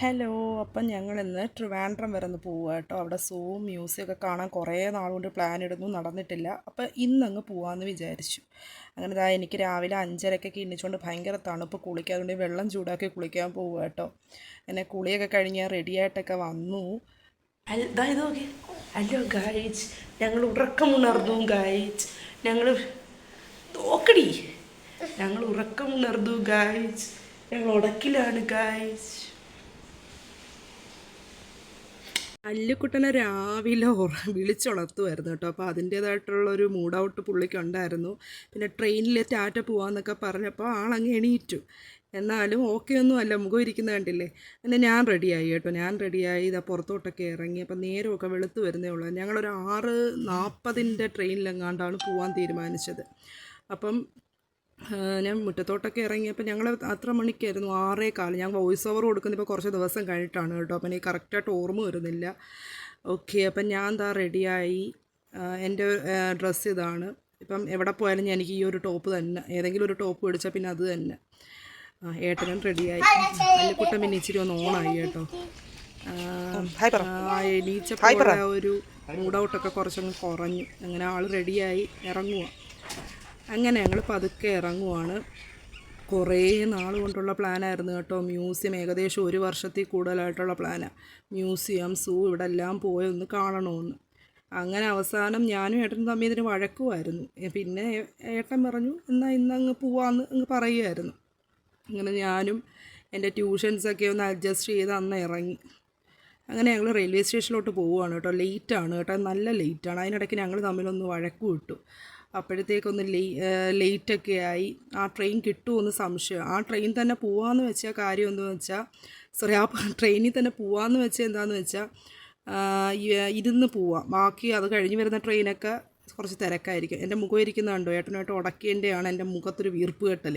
Hello അപ്പം ഞങ്ങൾ ഇന്ന് ട്രിവാൻഡ്രം വരെ ഒന്ന് പോവുക കേട്ടോ. അവിടെ സൂ മ്യൂസിയം ഒക്കെ കാണാൻ കുറേ നാളുകൊണ്ട് പ്ലാൻ ഇടുന്നു നടന്നിട്ടില്ല. അപ്പോൾ ഇന്നങ്ങ് പോവാമെന്ന് വിചാരിച്ചു. അങ്ങനെ ഇതാ എനിക്ക് രാവിലെ അഞ്ചരക്കൊക്കെ എണ്ണിച്ചുകൊണ്ട് ഭയങ്കര തണുപ്പ് കുളിക്കാൻ അതുകൊണ്ട് വെള്ളം ചൂടാക്കി കുളിക്കാൻ പോവുക കേട്ടോ. അങ്ങനെ കുളിയൊക്കെ കഴിഞ്ഞ് റെഡിയായിട്ടൊക്കെ വന്നു. അതായത് ഹലോ ഗായിച്ച് ഞങ്ങൾ ഉറക്കമുണർന്നു ഗായിച്ച് ഞങ്ങൾ നോക്കടി. ഞങ്ങൾ ഉറക്കമുണർന്നു ഗായിച്ച് ഞങ്ങൾ ഉടക്കിലാണ് ഗായ്സ് അല്ലുക്കുട്ടനെ രാവിലെ ഉറ വിളിച്ചുണർത്തുമായിരുന്നു കേട്ടോ. അപ്പോൾ അതിന്റേതായിട്ടുള്ളൊരു മൂഡ് ഔട്ട് പുള്ളിക്കുണ്ടായിരുന്നു പിന്നെ ട്രെയിനിൽ ടാറ്റ പോവാന്നൊക്കെ പറഞ്ഞപ്പോൾ ആളങ്ങ് എണീറ്റു. എന്നാലും ഓക്കെ ഒന്നും അല്ല മുഖം ഇരിക്കുന്ന കണ്ടില്ലേ? എന്നെ ഞാൻ റെഡിയായി കേട്ടോ. ഞാൻ റെഡിയായി ഇതാ പുറത്തോട്ടൊക്കെ ഇറങ്ങി. അപ്പം നേരമൊക്കെ വെളുത്ത് വരുന്നേ ഉള്ളൂ. ഞങ്ങളൊരു ആറ് നാൽപ്പതിന്റെ ട്രെയിനിലെങ്ങാണ്ടാണ് പോകാൻ തീരുമാനിച്ചത്. അപ്പം ഞാൻ മുറ്റത്തോട്ടൊക്കെ ഇറങ്ങിയപ്പോൾ ഞങ്ങൾ അത്ര മണിക്കായിരുന്നു ആറേ കാലം. ഞാൻ വോയിസ് ഓവർ കൊടുക്കുന്നത് ഇപ്പോൾ കുറച്ച് ദിവസം കഴിഞ്ഞിട്ടാണ് കേട്ടോ. അപ്പം എനിക്ക് കറക്റ്റായിട്ട് ഓർമ്മ വരുന്നില്ല. ഓക്കെ അപ്പം ഞാൻ എന്താ റെഡിയായി എന്റെ ഡ്രസ്സ് ഇതാണ്. ഇപ്പം എവിടെ പോയാലും ഞാൻ എനിക്ക് ഈ ഒരു ടോപ്പ് തന്നെ. ഏതെങ്കിലും ഒരു ടോപ്പ് മേടിച്ചാൽ പിന്നെ അത് തന്നെ. ഏട്ടനും റെഡിയായി അല്ലിക്കുട്ടൻ പിന്നെ ഇച്ചിരി ഒന്ന് ഓണായി കേട്ടോ. ആ ഒരു മൂഡ് ഔട്ടൊക്കെ കുറച്ചങ്ങ് കുറഞ്ഞു. അങ്ങനെ ആൾ റെഡിയായി ഇറങ്ങുക അങ്ങനെ ഞങ്ങൾ പതുക്കെ ഇറങ്ങുവാണ്. കുറേ നാൾ കൊണ്ടുള്ള പ്ലാനായിരുന്നു കേട്ടോ. മ്യൂസിയം ഏകദേശം ഒരു വർഷത്തിൽ കൂടുതലായിട്ടുള്ള പ്ലാനാണ് മ്യൂസിയം സൂ ഇവിടെ എല്ലാം പോയൊന്ന് കാണണമെന്ന് അങ്ങനെ അവസാനം ഞാനും ഏട്ടനും തമ്മിൽ ഇതിന് വഴക്കുമായിരുന്നു. പിന്നെ ഏട്ടൻ പറഞ്ഞു എന്നാൽ ഇന്ന് അങ്ങ് പോവാന്ന് അങ്ങ് പറയുമായിരുന്നു. അങ്ങനെ ഞാനും എന്റെ ട്യൂഷൻസൊക്കെ ഒന്ന് അഡ്ജസ്റ്റ് ചെയ്ത് അന്ന് ഇറങ്ങി. അങ്ങനെ ഞങ്ങൾ റെയിൽവേ സ്റ്റേഷനിലോട്ട് പോവുകയാണ് കേട്ടോ. ലേറ്റാണ് കേട്ടോ. നല്ല ലേറ്റാണ്. അതിനിടയ്ക്ക് ഞങ്ങൾ തമ്മിലൊന്ന് വഴക്കു വിട്ടു അപ്പോഴത്തേക്കൊന്ന് ലേ ലേറ്റൊക്കെ ആയി. ആ ട്രെയിൻ കിട്ടുമെന്ന് സംശയം. ആ ട്രെയിൻ തന്നെ പോവാന്ന് വെച്ചാൽ കാര്യം എന്ന് വെച്ചാൽ സോറി ആ ട്രെയിനിൽ തന്നെ പോവാന്ന് വെച്ചാൽ എന്താണെന്ന് വെച്ചാൽ ഇരുന്ന് പോവാം. ബാക്കി അത് കഴിഞ്ഞ് വരുന്ന ട്രെയിനൊക്കെ കുറച്ച് തിരക്കായിരിക്കും. എന്റെ മുഖം ഇരിക്കുന്നതുണ്ടോ ഏട്ടനായിട്ട് ഉടക്കേന്റെയാണ് എന്റെ മുഖത്തൊരു വീർപ്പ് കെട്ടൽ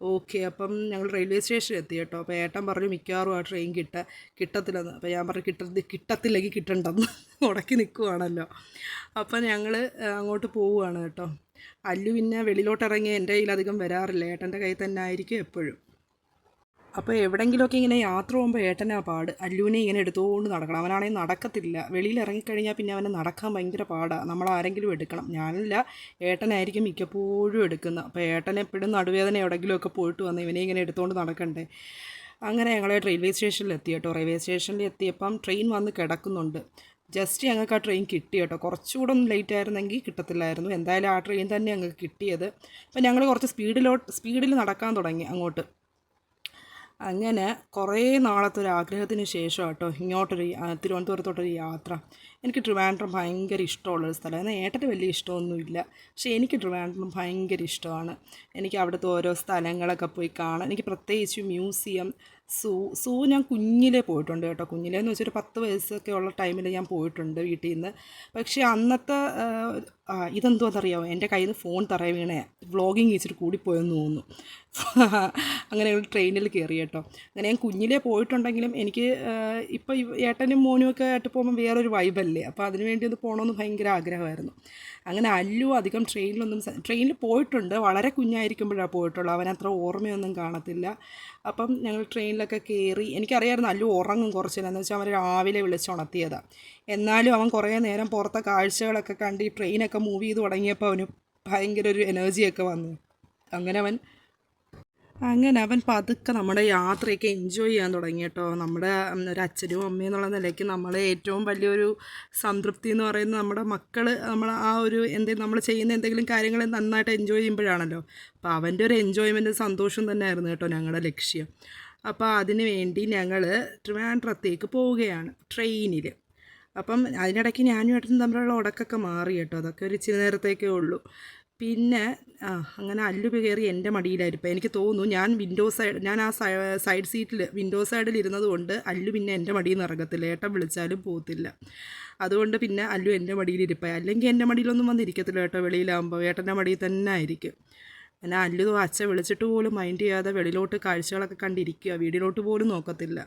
ഓക്കെ അപ്പം ഞങ്ങൾ റെയിൽവേ സ്റ്റേഷനിൽ എത്തി കേട്ടോ. അപ്പോൾ ഏട്ടൻ പറഞ്ഞു മിക്കവാറും ആ ട്രെയിൻ കിട്ട കിട്ടത്തില്ലെന്ന്. അപ്പോൾ ഞാൻ പറഞ്ഞു കിട്ട കിട്ടത്തില്ലെങ്കിൽ കിട്ടണ്ടെന്ന് ഉടക്കി നിൽക്കുവാണല്ലോ. അപ്പം ഞങ്ങൾ അങ്ങോട്ട് പോവുകയാണ് കേട്ടോ. അല്ലു പിന്നെ വെളിയിലോട്ട് ഇറങ്ങി എന്റെ കയ്യിൽ അധികം വരാറില്ല. ഏട്ടന്റെ കയ്യിൽ തന്നെ ആയിരിക്കും എപ്പോഴും. അപ്പോൾ എവിടെയെങ്കിലുമൊക്കെ ഇങ്ങനെ യാത്ര പോകുമ്പോൾ ഏട്ടനാ പാട്. അല്ലുവിനെ ഇങ്ങനെ എടുത്തുകൊണ്ട് നടക്കണം. അവനാണെങ്കിൽ നടക്കത്തില്ല. വെളിയിൽ ഇറങ്ങിക്കഴിഞ്ഞാൽ പിന്നെ അവനെ നടക്കാൻ ഭയങ്കര പാടാണ് നമ്മൾ ആരെങ്കിലും എടുക്കണം. ഞാനല്ല ഏട്ടനായിരിക്കും മിക്കപ്പോഴും എടുക്കുന്നത് അപ്പോൾ ഏട്ടൻ എപ്പോഴും നടുവേദന എവിടെയെങ്കിലുമൊക്കെ പോയിട്ട് വന്ന് ഇവനെ ഇങ്ങനെ എടുത്തുകൊണ്ട് നടക്കണ്ടേ? അങ്ങനെ ഞങ്ങൾ റെയിൽവേ സ്റ്റേഷനിൽ എത്തി കേട്ടോ. റെയിൽവേ സ്റ്റേഷനിൽ എത്തിയപ്പം ട്രെയിൻ വന്ന് കിടക്കുന്നുണ്ട്. ജസ്റ്റ് ഞങ്ങൾക്ക് ആ ട്രെയിൻ കിട്ടി കേട്ടോ. കുറച്ചുകൂടെ ഒന്ന് ലേറ്റ് ആയിരുന്നെങ്കിൽ കിട്ടത്തില്ലായിരുന്നു. എന്തായാലും ആ ട്രെയിൻ തന്നെ ഞങ്ങൾക്ക് കിട്ടിയത്. അപ്പം ഞങ്ങൾ കുറച്ച് സ്പീഡിലോട്ട് സ്പീഡിൽ നടക്കാൻ തുടങ്ങി അങ്ങോട്ട്. അങ്ങനെ കുറേ നാളത്തെ ഒരു ആഗ്രഹത്തിന് ശേഷം കേട്ടോ ഇങ്ങോട്ടൊരു തിരുവനന്തപുരത്തോട്ടൊരു യാത്ര. എനിക്ക് ട്രിവാൻഡ്രം ഭയങ്കര ഇഷ്ടമുള്ളൊരു സ്ഥലം എന്നാൽ ഏട്ടന് വലിയ ഇഷ്ടമൊന്നുമില്ല. പക്ഷേ എനിക്ക് ട്രിവാൻഡ്രം ഭയങ്കര ഇഷ്ടമാണ്. എനിക്ക് അവിടുത്തെ ഓരോ സ്ഥലങ്ങളൊക്കെ പോയി കാണാൻ എനിക്ക് പ്രത്യേകിച്ച് മ്യൂസിയം സൂ സൂ ഞാൻ കുഞ്ഞിലേ പോയിട്ടുണ്ട് കേട്ടോ. കുഞ്ഞിലേ എന്ന് വെച്ചൊരു പത്ത് വയസ്സൊക്കെ ഉള്ള ടൈമിൽ ഞാൻ പോയിട്ടുണ്ട് വീട്ടിൽ നിന്ന്. പക്ഷേ അന്നത്തെ ആ, ഇതെന്തോന്നറിയാമോ എന്റെ കയ്യിൽ നിന്ന് ഫോൺ തറ വീണേ വ്ളോഗിങ് ഇച്ചിരി കൂടിപ്പോയെന്ന് തോന്നുന്നു. അങ്ങനെ ഞങ്ങൾ ട്രെയിനിൽ കയറി കേട്ടോ. അങ്ങനെ ഞാൻ കുഞ്ഞിലേ പോയിട്ടുണ്ടെങ്കിലും എനിക്ക് ഇപ്പോൾ ഏട്ടനും മോനും ഒക്കെ ആയിട്ട് പോകുമ്പോൾ വേറൊരു വൈബല്ലേ അപ്പോൾ അതിന് വേണ്ടി ഒന്ന് പോകണമെന്ന് ഭയങ്കര ആഗ്രഹമായിരുന്നു. അങ്ങനെ അല്ലു അധികം ട്രെയിനിലൊന്നും ട്രെയിനിൽ പോയിട്ടുണ്ട്. വളരെ കുഞ്ഞായിരിക്കുമ്പോഴാണ് പോയിട്ടുള്ളൂ. അത്ര ഓർമ്മയൊന്നും കാണത്തില്ല. അപ്പം ഞങ്ങൾ ട്രെയിനിലൊക്കെ കയറി എനിക്കറിയായിരുന്നു അല്ലു ഉറങ്ങും കുറച്ചില്ല എന്ന് വെച്ചാൽ അവൻ രാവിലെ വിളിച്ചുണർത്തിയതാണ് എന്നാലും അവൻ കുറേ നേരം പുറത്തെ കാഴ്ചകളൊക്കെ കണ്ട് ഈ ട്രെയിനൊക്കെ മൂവ് ചെയ്ത് തുടങ്ങിയപ്പോൾ അവന് ഭയങ്കര ഒരു എനർജിയൊക്കെ വന്നു. അങ്ങനെ അവൻ അങ്ങനെ അവൻ പതുക്കെ നമ്മുടെ യാത്രയൊക്കെ എൻജോയ് ചെയ്യാൻ തുടങ്ങി കേട്ടോ. നമ്മുടെ ഒരു അച്ഛനും അമ്മയും എന്നുള്ള നിലയ്ക്ക് നമ്മളെ ഏറ്റവും വലിയൊരു സംതൃപ്തി എന്ന് പറയുന്നത് നമ്മുടെ മക്കൾ നമ്മൾ ആ ഒരു എന്തെങ്കിലും നമ്മൾ ചെയ്യുന്ന എന്തെങ്കിലും കാര്യങ്ങൾ നന്നായിട്ട് എൻജോയ് ചെയ്യുമ്പോഴാണല്ലോ. അപ്പോൾ അവന്റെ ഒരു എൻജോയ്മെന്റ് സന്തോഷം തന്നെയായിരുന്നു കേട്ടോ ഞങ്ങളുടെ ലക്ഷ്യം. അപ്പോൾ അതിന് വേണ്ടി ഞങ്ങൾ ട്രിവാൻഡ്രത്തേക്ക് പോവുകയാണ് ട്രെയിനിൽ അപ്പം അതിനിടയ്ക്ക് ഞാനും ഏട്ടനും തമ്മിലുള്ള ഉടക്കൊക്കെ മാറി കേട്ടോ. അതൊക്കെ ഒരു ഇച്ചിരി നേരത്തേക്കേ ഉള്ളൂ. പിന്നെ ആ അങ്ങനെ അല്ലു കയറി എന്റെ മടിയിലായിരിക്കും എനിക്ക് തോന്നുന്നു ഞാൻ വിൻഡോ സൈഡ് ഞാൻ ആ സൈഡ് സീറ്റിൽ വിൻഡോ സൈഡിൽ ഇരുന്നത് കൊണ്ട് അല്ലു പിന്നെ എന്റെ മടിയിൽ നിന്ന് ഇറങ്ങത്തില്ല. ഏട്ടൻ വിളിച്ചാലും പോകത്തില്ല അതുകൊണ്ട് പിന്നെ അല്ലു എന്റെ മടിയിൽ ഇരിപ്പായി അല്ലെങ്കിൽ എന്റെ മടിയിലൊന്നും വന്നിരിക്കത്തില്ല ഏട്ടോ വെളിയിലാകുമ്പോൾ ഏട്ടന്റെ മടിയിൽ തന്നെ ആയിരിക്കും. അങ്ങനെ അല്ലു അച്ഛ വിളിച്ചിട്ട് പോലും മൈൻഡ് ചെയ്യാതെ വെളിയിലോട്ട് കാഴ്ചകളൊക്കെ കണ്ടിരിക്കുക വീടിലോട്ട് പോലും നോക്കത്തില്ല.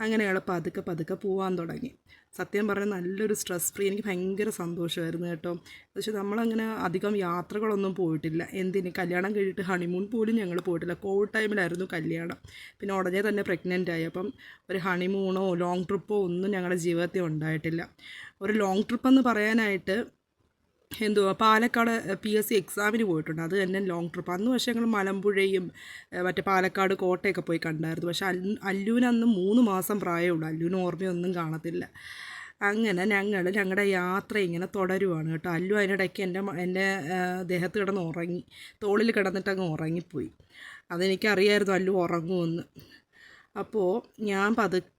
അങ്ങനെ അയാൾ പതുക്കെ പതുക്കെ പോകാൻ തുടങ്ങി. സത്യം പറഞ്ഞാൽ നല്ലൊരു സ്ട്രെസ് ഫ്രീ എനിക്ക് ഭയങ്കര സന്തോഷമായിരുന്നു കേട്ടോ. പക്ഷെ നമ്മളങ്ങനെ അധികം യാത്രകളൊന്നും പോയിട്ടില്ല. എന്തിന്? കല്യാണം കഴിഞ്ഞിട്ട് ഹണിമൂൺ പോലും ഞങ്ങൾ പോയിട്ടില്ല. കോവിഡ് ടൈമിലായിരുന്നു കല്യാണം. പിന്നെ ഉടനെ തന്നെ പ്രഗ്നന്റ് ആയി. അപ്പം ഒരു ഹണിമൂണോ ലോങ് ട്രിപ്പോ ഒന്നും ഞങ്ങളുടെ ജീവിതത്തിൽ ഉണ്ടായിട്ടില്ല. ഒരു ലോങ് ട്രിപ്പ് എന്ന് പറയാനായിട്ട് എന്തുവാ പാലക്കാട് പി എസ് സി എക്സാമിന് പോയിട്ടുണ്ട്. അത് തന്നെ ലോങ് ട്രിപ്പ് അന്ന് പക്ഷേ ഞങ്ങൾ മലമ്പുഴയും മറ്റേ പാലക്കാട് കോട്ടയൊക്കെ പോയി കണ്ടായിരുന്നു. പക്ഷേ അല്ലു അല്ലുവിന് അന്ന് മൂന്ന് മാസം പ്രായമുള്ളൂ അല്ലൂന് ഓർമ്മയൊന്നും കാണത്തില്ല. അങ്ങനെ ഞങ്ങൾ ഞങ്ങളുടെ യാത്ര ഇങ്ങനെ തുടരുവാണ് കേട്ടോ. അല്ലു അതിനിടയ്ക്ക് എന്റെ എന്റെ ദേഹത്ത് കിടന്ന് ഉറങ്ങി. തോളിൽ കിടന്നിട്ട് അങ്ങ് ഉറങ്ങിപ്പോയി. അതെനിക്കറിയായിരുന്നു അല്ലു ഉറങ്ങുമെന്ന്. അപ്പോൾ ഞാൻ പതുക്കെ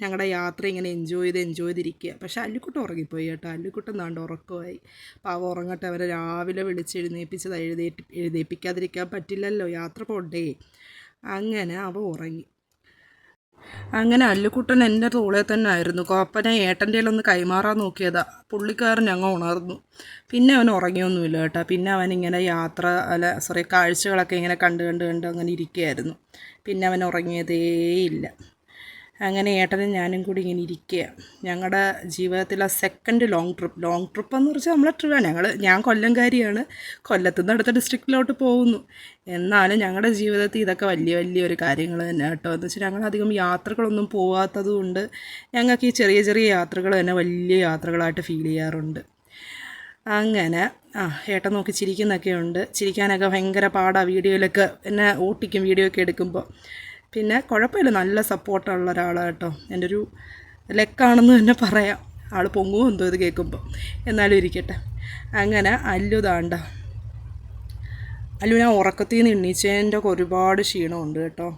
ഞങ്ങളുടെ യാത്ര ഇങ്ങനെ എൻജോയ് ചെയ്ത് എൻജോയ് ചെയ്തിരിക്കുക പക്ഷേ അല്ലിക്കുട്ടം ഉറങ്ങിപ്പോയി കേട്ടോ. അല്ലിക്കുട്ടം നാണ്ട് ഉറക്കമായി പാവ ഉറങ്ങട്ടെ അവരെ രാവിലെ വിളിച്ച് എഴുന്നേപ്പിച്ചത് എഴുതേറ്റ് എഴുതേപ്പിക്കാതിരിക്കാൻ പറ്റില്ലല്ലോ. യാത്ര പോണ്ടേ. അങ്ങനെ അവ ഉറങ്ങി. അങ്ങനെ അല്ലുക്കുട്ടൻ എന്റെ തോളെ തന്നെ ആയിരുന്നു. കോപ്പനെ ഏട്ടന്റെ ഒന്ന് കൈമാറാൻ നോക്കിയതാ. പുള്ളിക്കാരൻ ഞങ്ങൾ ഉണർന്നു. പിന്നെ അവൻ ഉറങ്ങിയൊന്നുമില്ല കേട്ടോ. പിന്നെ അവൻ ഇങ്ങനെ യാത്ര അല്ല സോറി കാഴ്ചകളൊക്കെ ഇങ്ങനെ കണ്ട് കണ്ട് കണ്ട് അങ്ങനെ ഇരിക്കുകയായിരുന്നു പിന്നെ അവൻ ഉറങ്ങിയതേയില്ല അങ്ങനെ ഏട്ടനും ഞാനും കൂടി ഇങ്ങനെ ഇരിക്കുക. ഞങ്ങളുടെ ജീവിതത്തിലെ second long trip long trip എന്ന് വെച്ചാൽ നമ്മളെ ട്രിപ്പാണ് ഞങ്ങൾ ഞാൻ കൊല്ലംകാരിയാണ്. കൊല്ലത്തു നിന്ന് അടുത്ത ഡിസ്ട്രിക്റ്റിലോട്ട് പോകുന്നു. എന്നാലും ഞങ്ങളുടെ ജീവിതത്തിൽ ഇതൊക്കെ വലിയ വലിയൊരു കാര്യങ്ങൾ തന്നെ കേട്ടോ. എന്ന് വെച്ചാൽ ഞങ്ങളധികം യാത്രകളൊന്നും പോകാത്തത് കൊണ്ട് ഞങ്ങൾക്ക് ഈ ചെറിയ ചെറിയ യാത്രകൾ തന്നെ വലിയ യാത്രകളായിട്ട് ഫീൽ ചെയ്യാറുണ്ട്. അങ്ങനെ ആ ഏട്ടൻ നോക്കി ചിരിക്കുന്നൊക്കെ ഉണ്ട്. ചിരിക്കാനൊക്കെ ഭയങ്കര പാടാണ് വീഡിയോയിലൊക്കെ. എന്നെ ഓട്ടിക്കും വീഡിയോ ഒക്കെ എടുക്കുമ്പോൾ പിന്നെ കുഴപ്പമില്ല നല്ല സപ്പോർട്ടുള്ള ഒരാളാണ് കേട്ടോ. എന്റെ ഒരു ലെക്കാണെന്ന് തന്നെ പറയാം. ആൾ പൊങ്ങുമോ എന്തോ ഇത് കേൾക്കുമ്പോൾ എന്നാലും ഇരിക്കട്ടെ. അങ്ങനെ അല്ലു താണ്ട അല്ലു ഞാൻ ഉറക്കത്തിൽ നിന്ന് എണ്ണീച്ചതിന്റെ ഒരുപാട് ക്ഷീണമുണ്ട് കേട്ടോ.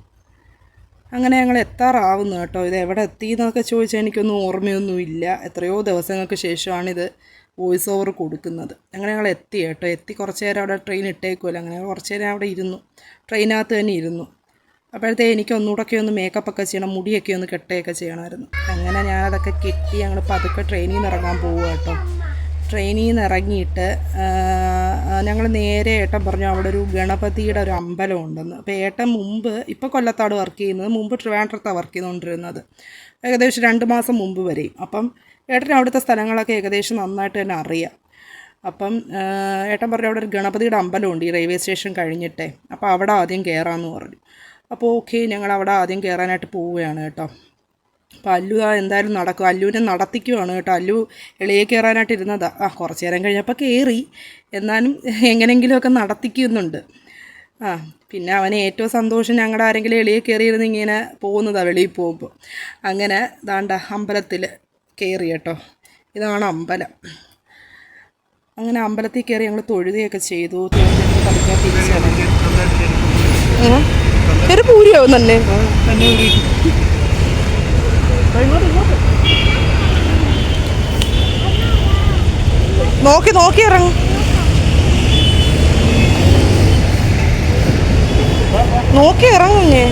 അങ്ങനെ ഞങ്ങൾ എത്താറാവുന്നു കേട്ടോ. ഇത് എവിടെ എത്തി എന്നൊക്കെ ചോദിച്ചാൽ എനിക്കൊന്നും ഓർമ്മയൊന്നുമില്ല എത്രയോ ദിവസങ്ങൾക്ക് ശേഷമാണിത് വോയിസ് ഓവർ കൊടുക്കുന്നത്. അങ്ങനെ ഞങ്ങൾ എത്തി കേട്ടോ. എത്തി കുറച്ച് നേരം അവിടെ ട്രെയിൻ ഇട്ടേക്കുമല്ലോ അങ്ങനെ കുറച്ച് നേരം അവിടെ ഇരുന്നു. ട്രെയിനകത്ത് തന്നെ ഇരുന്നു. അപ്പോഴത്തേ എനിക്ക് ഒന്നുകൂടെയൊക്കെ ഒന്ന് മേക്കപ്പ് ഒക്കെ ചെയ്യണം മുടിയൊക്കെ ഒന്ന് കെട്ടുകയൊക്കെ ചെയ്യണമായിരുന്നു. അങ്ങനെ ഞാനതൊക്കെ കെട്ടി ഞങ്ങൾ പതുക്കെ ട്രെയിനിൽ നിന്ന് ഇറങ്ങാൻ പോവുക കേട്ടോ. ട്രെയിനിൽ നിന്ന് ഇറങ്ങിയിട്ട് ഞങ്ങൾ നേരെ ഏട്ടൻ പറഞ്ഞു അവിടെ ഒരു ഗണപതിയുടെ ഒരു അമ്പലം ഉണ്ടെന്ന്. അപ്പോൾ ഏട്ടൻ മുമ്പ് ഇപ്പോൾ കൊല്ലത്താണ് വർക്ക് ചെയ്യുന്നത് മുമ്പ് ട്രിവാൻഡ്രത്താണ് വർക്ക് ചെയ്തുകൊണ്ടിരുന്നത് ഏകദേശം രണ്ട് മാസം മുമ്പ് വരെയും. അപ്പം ഏട്ടൻ അവിടുത്തെ സ്ഥലങ്ങളൊക്കെ ഏകദേശം നന്നായിട്ട് തന്നെ അറിയാം. അപ്പം ഏട്ടൻ പറഞ്ഞു അവിടെ ഒരു ഗണപതിയുടെ അമ്പലമുണ്ട് ഈ റെയിൽവേ സ്റ്റേഷൻ കഴിഞ്ഞിട്ടേ. അപ്പോൾ അവിടെ ആദ്യം കയറാമെന്ന് പറഞ്ഞു. അപ്പോൾ ഓക്കെ ഞങ്ങൾ അവിടെ ആദ്യം കയറാനായിട്ട് പോവുകയാണ് കേട്ടോ. അപ്പോൾ അല്ലു ആ എന്തായാലും നടക്കും. അല്ലുവിനെ നടത്തിക്കുവാണ് കേട്ടോ. അല്ലു എളിയെ കയറാനായിട്ട് ഇരുന്നതാ. ആ കുറച്ച് നേരം കഴിഞ്ഞപ്പോൾ കയറി എന്നാലും എങ്ങനെയെങ്കിലുമൊക്കെ നടത്തിക്കുന്നുണ്ട്. ആ പിന്നെ അവന് ഏറ്റവും സന്തോഷം ഞങ്ങളുടെ ആരെങ്കിലും എളിയെ കയറിയിരുന്ന് ഇങ്ങനെ പോകുന്നതാണ് വെളിയിൽ പോകുമ്പോൾ അങ്ങനെ ദാണ്ട അമ്പലത്തിൽ കയറി കേട്ടോ. ഇതാണ് അമ്പലം. അങ്ങനെ അമ്പലത്തിൽ കയറി ഞങ്ങൾ തൊഴുകയൊക്കെ ചെയ്തു. തൊഴുതൊക്കെ കളിക്കാൻ തിരിച്ചു ഒരു പൂരിയാവും തന്നെ. നോക്കി നോക്കി ഇറങ്ങും. നോക്കി ഇറങ്ങുങ്ങേ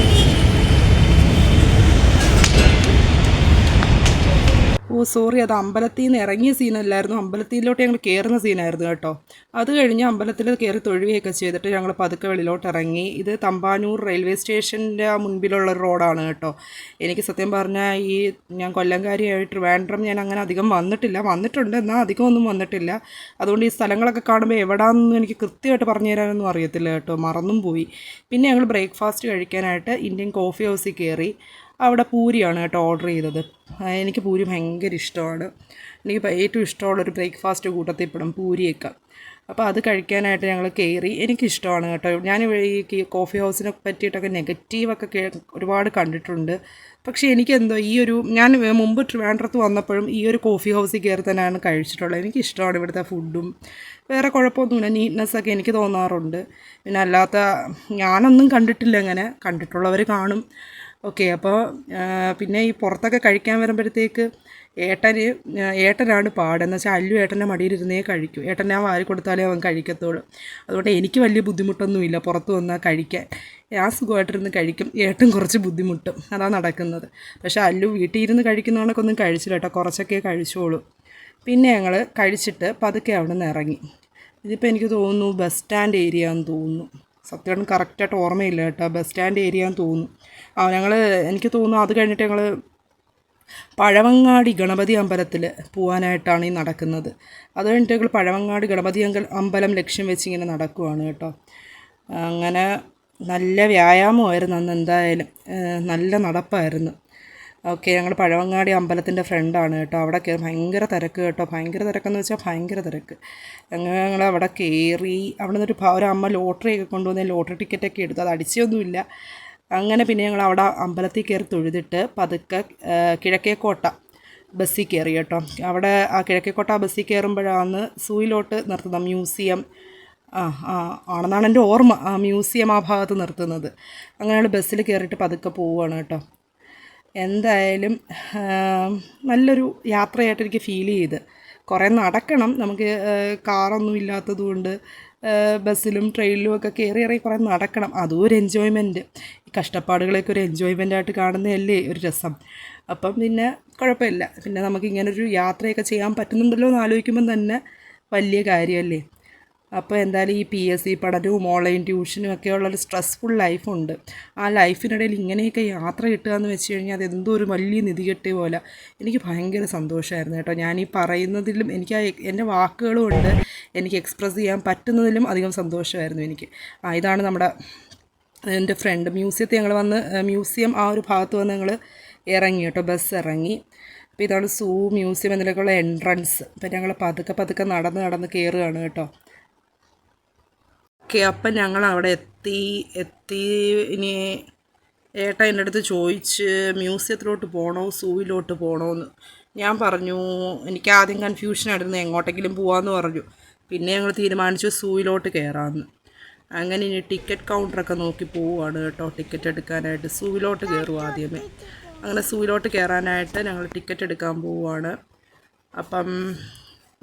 ഓ സോറി അത് അമ്പലത്തിൽ നിന്ന് ഇറങ്ങിയ സീനല്ലായിരുന്നു. അമ്പലത്തിലോട്ട് ഞങ്ങൾ കയറുന്ന സീനായിരുന്നു കേട്ടോ. അത് കഴിഞ്ഞ് അമ്പലത്തിൽ കയറി തൊഴുകയൊക്കെ ചെയ്തിട്ട് ഞങ്ങൾ പതുക്കെ വെളിയിലോട്ട് ഇറങ്ങി. ഇത് തമ്പാനൂർ റെയിൽവേ സ്റ്റേഷന്റെ ആ മുൻപിലുള്ള റോഡാണ് കേട്ടോ. എനിക്ക് സത്യം പറഞ്ഞാൽ ഈ ഞാൻ കൊല്ലംകാരിയായിട്ട് ട്രിവാൻഡ്രം ഞാൻ അങ്ങനെ അധികം വന്നിട്ടില്ല. വന്നിട്ടുണ്ട് എന്നാൽ അധികം ഒന്നും വന്നിട്ടില്ല. അതുകൊണ്ട് ഈ സ്ഥലങ്ങളൊക്കെ കാണുമ്പോൾ എവിടാണെന്നും എനിക്ക് കൃത്യമായിട്ട് പറഞ്ഞു തരാനൊന്നും അറിയത്തില്ല കേട്ടോ. മറന്നും പോയി. പിന്നെ ഞങ്ങൾ ബ്രേക്ക്ഫാസ്റ്റ് കഴിക്കാനായിട്ട് ഇന്ത്യൻ കോഫി ഹൗസിൽ കയറി അവിടെ പൂരിയാണ് കേട്ടോ ഓർഡർ ചെയ്തത്. എനിക്ക് പൂരി ഭയങ്കര ഇഷ്ടമാണ്. എനിക്ക് ഏറ്റവും ഇഷ്ടമുള്ളൊരു ബ്രേക്ക്ഫാസ്റ്റ് കൂട്ടത്തിൽ പെടും പൂരിയൊക്കെ. അപ്പോൾ അത് കഴിക്കാനായിട്ട് ഞങ്ങൾ കയറി എനിക്കിഷ്ടമാണ് കേട്ടോ. ഞാൻ ഈ കോഫി ഹൗസിനെ പറ്റിയിട്ടൊക്കെ നെഗറ്റീവൊക്കെ കേ ഒരുപാട് കണ്ടിട്ടുണ്ട്. പക്ഷേ എനിക്കെന്തോ ഈ ഒരു ഞാൻ മുമ്പ് ട്രിവാൻഡ്രത്ത് വന്നപ്പോഴും ഈ ഒരു കോഫി ഹൗസിൽ കയറി തന്നെയാണ് കഴിച്ചിട്ടുള്ളത്. എനിക്കിഷ്ടമാണ് ഇവിടുത്തെ ഫുഡും വേറെ കുഴപ്പമൊന്നുമില്ല. നീറ്റ്നെസ്സൊക്കെ എനിക്ക് തോന്നാറുണ്ട്. പിന്നെ അല്ലാത്ത ഞാനൊന്നും കണ്ടിട്ടില്ല അങ്ങനെ കണ്ടിട്ടുള്ളവർ കാണും. ഓക്കെ അപ്പോൾ പിന്നെ ഈ പുറത്തൊക്കെ കഴിക്കാൻ വരുമ്പോഴത്തേക്ക് ഏട്ടൻ ഏട്ടനാണ് പാടെന്ന് വെച്ചാൽ അല്ലു ഏട്ടന്റെ മടിയിലിരുന്നേ കഴിക്കും. ഏട്ടൻ ഞാൻ വാരി കൊടുത്താലേ അവൻ കഴിക്കത്തുള്ളൂ അതുകൊണ്ട് എനിക്ക് വലിയ ബുദ്ധിമുട്ടൊന്നുമില്ല പുറത്ത് വന്നാൽ കഴിക്കാൻ. ഞാൻ സുഖമായിട്ടിരുന്ന് കഴിക്കും. ഏട്ടൻ കുറച്ച് ബുദ്ധിമുട്ടും. അതാണ് നടക്കുന്നത്. പക്ഷേ അല്ലു വീട്ടിൽ ഇരുന്ന് കഴിക്കുന്നവണൊക്കെ ഒന്നും കഴിച്ചില്ല കേട്ടോ. കുറച്ചൊക്കെ കഴിച്ചോളൂ. പിന്നെ ഞങ്ങൾ കഴിച്ചിട്ട് പതുക്കെ അവിടെ നിന്ന് ഇറങ്ങി. ഇതിപ്പോൾ എനിക്ക് തോന്നുന്നു ബസ് സ്റ്റാൻഡ് ഏരിയ എന്ന് തോന്നുന്നു. സത്യം കറക്റ്റായിട്ട് ഓർമ്മയില്ല കേട്ടോ. ബസ് സ്റ്റാൻഡ് ഏരിയ എന്ന് തോന്നുന്നു. ആ ഞങ്ങൾ എനിക്ക് തോന്നുന്നു അത് കഴിഞ്ഞിട്ട് ഞങ്ങൾ പഴവങ്ങാടി ഗണപതി അമ്പലത്തിൽ പോവാനായിട്ടാണ് ഈ നടക്കുന്നത്. അത് കഴിഞ്ഞിട്ട് ഞങ്ങൾ പഴവങ്ങാടി ഗണപതി അമ്പലം ലക്ഷ്യം വെച്ച് ഇങ്ങനെ നടക്കുവാണ് കേട്ടോ. അങ്ങനെ നല്ല വ്യായാമമായിരുന്നു അന്ന് എന്തായാലും. നല്ല നടപ്പായിരുന്നു. ഓക്കെ ഞങ്ങൾ പഴവങ്ങാടി അമ്പലത്തിന്റെ ഫ്രണ്ടാണ് കേട്ടോ. അവിടെ കയറി ഭയങ്കര തിരക്ക് കേട്ടോ. ഭയങ്കര തിരക്കെന്ന് വെച്ചാൽ ഭയങ്കര തിരക്ക്. ഞങ്ങൾ അവിടെ കയറി അവിടെ നിന്നൊരു ഒരു അമ്മ ലോട്ടറി ഒക്കെ കൊണ്ടുവന്ന് ലോട്ടറി ടിക്കറ്റൊക്കെ എടുത്തു അത് അടിച്ചൊന്നുമില്ല. അങ്ങനെ പിന്നെ ഞങ്ങൾ അവിടെ അമ്പലത്തിൽ കയറി തൊഴുതിട്ട് പതുക്കെ കിഴക്കേക്കോട്ട ബസ്സിൽ കയറി കേട്ടോ. അവിടെ ആ കിഴക്കേക്കോട്ട ബസ്സിൽ കയറുമ്പോഴാണ് സൂയിലോട്ട് നിർത്തുന്നത് മ്യൂസിയം. ആ ആ ആണെന്നാണ് എന്റെ ഓർമ്മ. ആ മ്യൂസിയം ആ ഭാഗത്ത് നിർത്തുന്നത്. അങ്ങനെ ബസ്സിൽ കയറിയിട്ട് പതുക്കെ പോവുകയാണ് കേട്ടോ. എന്തായാലും നല്ലൊരു യാത്രയായിട്ട് എനിക്ക് ഫീൽ ചെയ്ത്. കുറേ നടക്കണം. നമുക്ക് കാറൊന്നും ഇല്ലാത്തത് കൊണ്ട് ബസ്സിലും ട്രെയിനിലും ഒക്കെ കയറി ഇറങ്ങി കുറേ നടക്കണം. അതും ഒരു എൻജോയ്മെന്റ് ഈ കഷ്ടപ്പാടുകളൊക്കെ ഒരു എൻജോയ്മെന്റ് ആയിട്ട് കാണുന്നതല്ലേ ഒരു രസം. അപ്പം പിന്നെ കുഴപ്പമില്ല. പിന്നെ നമുക്ക് ഇങ്ങനൊരു യാത്രയൊക്കെ ചെയ്യാൻ പറ്റുന്നുണ്ടല്ലോ എന്ന് ആലോചിക്കുമ്പം തന്നെ വലിയ കാര്യമല്ലേ? അപ്പോൾ എന്തായാലും ഈ പി എസ് സി പഠനവും ഓൺലൈൻ ട്യൂഷനും ഒക്കെ ഉള്ളൊരു സ്ട്രെസ്ഫുൾ ലൈഫുണ്ട് ആ ലൈഫിനിടയിൽ ഇങ്ങനെയൊക്കെ യാത്ര കിട്ടുക എന്ന് വെച്ച് കഴിഞ്ഞാൽ അത് എന്തോ ഒരു വലിയ നിധി കെട്ടിയ പോലെ. എനിക്ക് ഭയങ്കര സന്തോഷമായിരുന്നു കേട്ടോ. ഞാൻ ഈ പറയുന്നതിലും എനിക്ക് ആ എന്റെ വാക്കുകളും ഉണ്ട്. എനിക്ക് എക്സ്പ്രസ് ചെയ്യാൻ പറ്റുന്നതിലും അധികം സന്തോഷമായിരുന്നു എനിക്ക്. ആ ഇതാണ് നമ്മുടെ എന്റെ ഫ്രണ്ട് മ്യൂസിയത്തിൽ ഞങ്ങൾ വന്ന് മ്യൂസിയം ആ ഒരു ഭാഗത്ത് വന്ന് ഞങ്ങൾ ഇറങ്ങി കേട്ടോ. ബസ് ഇറങ്ങി. അപ്പോൾ ഇതാണ് സൂ മ്യൂസിയം എന്നതിലേക്കുള്ള എൻട്രൻസ് അപ്പം ഞങ്ങൾ പതുക്കെ പതുക്കെ നടന്ന് നടന്ന് കയറുകയാണ് കേട്ടോ. ഓക്കെ അപ്പം ഞങ്ങൾ അവിടെ എത്തി എത്തി ഇനി ഏട്ട എന്റെ അടുത്ത് ചോദിച്ച് മ്യൂസിയത്തിലോട്ട് പോകണോ സൂവിലോട്ട് പോകണോ എന്ന് ഞാൻ പറഞ്ഞു എനിക്ക് ആദ്യം കൺഫ്യൂഷൻ ആയിരുന്നു എങ്ങോട്ടെങ്കിലും പോകാമെന്ന് പറഞ്ഞു. പിന്നെ ഞങ്ങൾ തീരുമാനിച്ചു സൂവിലോട്ട് കയറാമെന്ന് അങ്ങനെ ഇനി ടിക്കറ്റ് കൗണ്ടറൊക്കെ നോക്കി പോവുകയാണ് കേട്ടോ ടിക്കറ്റ് എടുക്കാനായിട്ട്. സൂവിലോട്ട് കയറും ആദ്യമേ. അങ്ങനെ സൂവിലോട്ട് കയറാനായിട്ട് ഞങ്ങൾ ടിക്കറ്റ് എടുക്കാൻ പോവുകയാണ് അപ്പം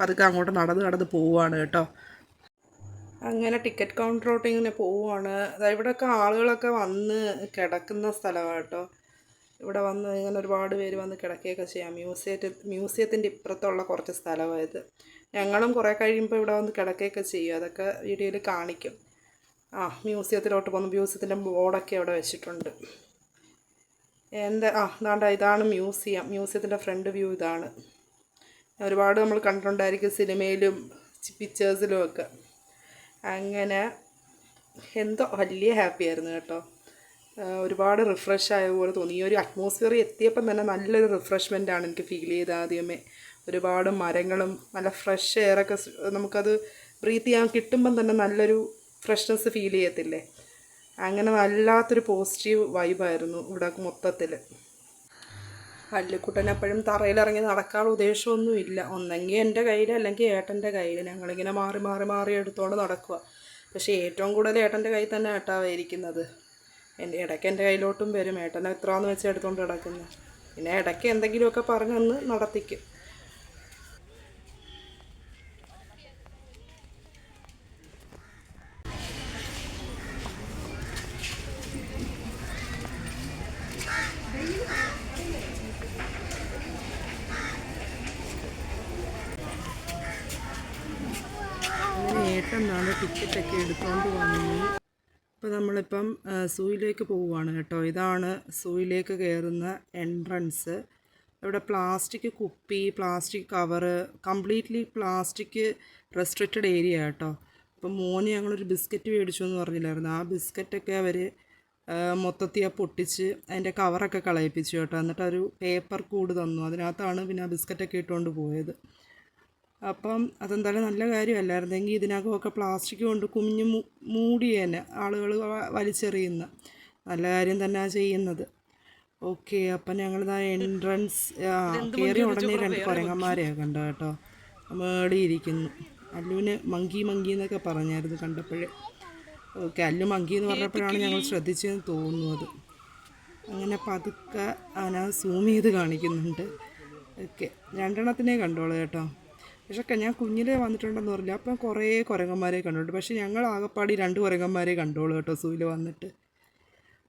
പതുക്കെ അങ്ങോട്ട് നടന്ന് നടന്ന് പോവുകയാണ് കേട്ടോ. അങ്ങനെ ടിക്കറ്റ് കൗണ്ടറോട്ട് ഇങ്ങനെ പോവുകയാണ് അതായത് ഇവിടെയൊക്കെ ആളുകളൊക്കെ വന്ന് കിടക്കുന്ന സ്ഥലമാണ് കേട്ടോ ഇവിടെ വന്ന് ഇങ്ങനെ ഒരുപാട് പേര് വന്ന് കിടക്കുകയൊക്കെ ചെയ്യാം. മ്യൂസിയത്തിൽ മ്യൂസിയത്തിന്റെ ഇപ്പുറത്തുള്ള കുറച്ച് സ്ഥലമായത് ഞങ്ങളും കുറേ കഴിയുമ്പോൾ ഇവിടെ വന്ന് കിടക്കുകയൊക്കെ ചെയ്യും. അതൊക്കെ വീഡിയോയിൽ കാണിക്കും. ആ മ്യൂസിയത്തിലോട്ട് പോകുന്നു. മ്യൂസിയത്തിന്റെ ബോർഡൊക്കെ അവിടെ വെച്ചിട്ടുണ്ട്. എന്താ ആ ഇതാണ്ട ഇതാണ് മ്യൂസിയം. മ്യൂസിയത്തിന്റെ ഫ്രണ്ട് വ്യൂ ഇതാണ്. ഒരുപാട് നമ്മൾ കണ്ടിട്ടുണ്ടായിരിക്കും സിനിമയിലും പിക്ചേഴ്സിലും ഒക്കെ. അങ്ങനെ എന്തോ വലിയ ഹാപ്പി ആയിരുന്നു കേട്ടോ. ഒരുപാട് റിഫ്രഷ് ആയ പോലെ തോന്നി. ഈ ഒരു അറ്റ്മോസ്ഫിയർ എത്തിയപ്പം തന്നെ നല്ലൊരു റിഫ്രഷ്മെന്റ് ആണ് എനിക്ക് ഫീൽ ചെയ്തത് ആദ്യമേ. ഒരുപാട് മരങ്ങളും നല്ല ഫ്രഷ് എയറൊക്കെ നമുക്കത് ബ്രീത്ത് ചെയ്യാൻ കിട്ടുമ്പം തന്നെ നല്ലൊരു ഫ്രഷ്നെസ് ഫീൽ ചെയ്യത്തില്ലേ? അങ്ങനെ വല്ലാത്തൊരു പോസിറ്റീവ് വൈബായിരുന്നു ഇവിടെ മൊത്തത്തിൽ അല്ലിക്കുട്ടൻ എപ്പോഴും തറയിലിറങ്ങി നടക്കാനുള്ള ഉദ്ദേശമൊന്നും ഇല്ല ഒന്നെങ്കിൽ എന്റെ കയ്യിൽ അല്ലെങ്കിൽ ഏട്ടന്റെ കയ്യിൽ. ഞങ്ങളിങ്ങനെ മാറി മാറി മാറി എടുത്തോണ്ട് നടക്കുക പക്ഷേ ഏറ്റവും കൂടുതൽ ഏട്ടന്റെ കയ്യിൽ തന്നെ ഏട്ടാവായിരിക്കുന്നത് എന്റെ ഇടയ്ക്ക് എന്റെ കയ്യിലോട്ടും വരും. ഏട്ടനെ എത്രയാണെന്ന് വെച്ച് എടുത്തുകൊണ്ട് കിടക്കുന്നത് പിന്നെ ഇടയ്ക്ക് എന്തെങ്കിലുമൊക്കെ പറഞ്ഞൊന്ന് നടത്തിക്കും അങ്ങനെ ഏട്ടനാണ് ടിക്കറ്റൊക്കെ എടുത്തുകൊണ്ട് വന്നു. അപ്പോൾ നമ്മളിപ്പം സൂയിലേക്ക് പോവുകയാണ് കേട്ടോ. ഇതാണ് സൂയിലേക്ക് കയറുന്ന എൻട്രൻസ്. ഇവിടെ പ്ലാസ്റ്റിക് കുപ്പി plastic cover completely plastic restricted area കേട്ടോ. അപ്പം മോന് ഞങ്ങളൊരു ബിസ്ക്കറ്റ് മേടിച്ചു എന്ന് പറഞ്ഞില്ലായിരുന്നു. ആ ബിസ്ക്കറ്റൊക്കെ അവർ മൊത്തത്തിൽ ആ പൊട്ടിച്ച് അതിന്റെ കവറൊക്കെ കളയിപ്പിച്ചു കേട്ടോ. എന്നിട്ട് ഒരു പേപ്പർ കൂട് തന്നു. അതിനകത്താണ് പിന്നെ ആ ബിസ്ക്കറ്റൊക്കെ ഇട്ടുകൊണ്ട് പോയത്. അപ്പം അതെന്തായാലും നല്ല കാര്യമല്ലായിരുന്നെങ്കിൽ ഇതിനകമൊക്കെ പ്ലാസ്റ്റിക് കൊണ്ട് കുഞ്ഞു മൂടി മൂടിയേനെ ആളുകൾ വലിച്ചെറിയുന്ന നല്ല കാര്യം തന്നെ ചെയ്യുന്നത്. ഓക്കെ അപ്പം ഞങ്ങളിതാ എൻട്രൻസ് കയറി ഉടനെ രണ്ട് കുരങ്ങന്മാരെയാണ് കണ്ടോ കേട്ടോ? മേടിയിരിക്കുന്നു അല്ലുവിന് മങ്കി മങ്കി എന്നൊക്കെ പറഞ്ഞായിരുന്നു കണ്ടപ്പോഴേ. ഓക്കെ അല്ലു മങ്കി എന്ന് പറഞ്ഞപ്പോഴാണ് ഞങ്ങൾ ശ്രദ്ധിച്ചതെന്ന് തോന്നുന്നത്. അങ്ങനെ പതുക്കെ അതിനകത്ത് സൂം ചെയ്ത് കാണിക്കുന്നുണ്ട്. ഓക്കെ രണ്ടെണ്ണത്തിനെ കണ്ടോളൂ കേട്ടോ. പക്ഷെ ഞാൻ കുഞ്ഞിലേ വന്നിട്ടുണ്ടെന്ന് പറഞ്ഞില്ല. അപ്പം കുറേ കുരങ്ങന്മാരെ കണ്ടിട്ടുണ്ട്. പക്ഷേ ഞങ്ങൾ ആകപ്പാടി രണ്ട് കുരങ്ങന്മാരെ കണ്ടോളൂ കേട്ടോ സൂയിൽ വന്നിട്ട്.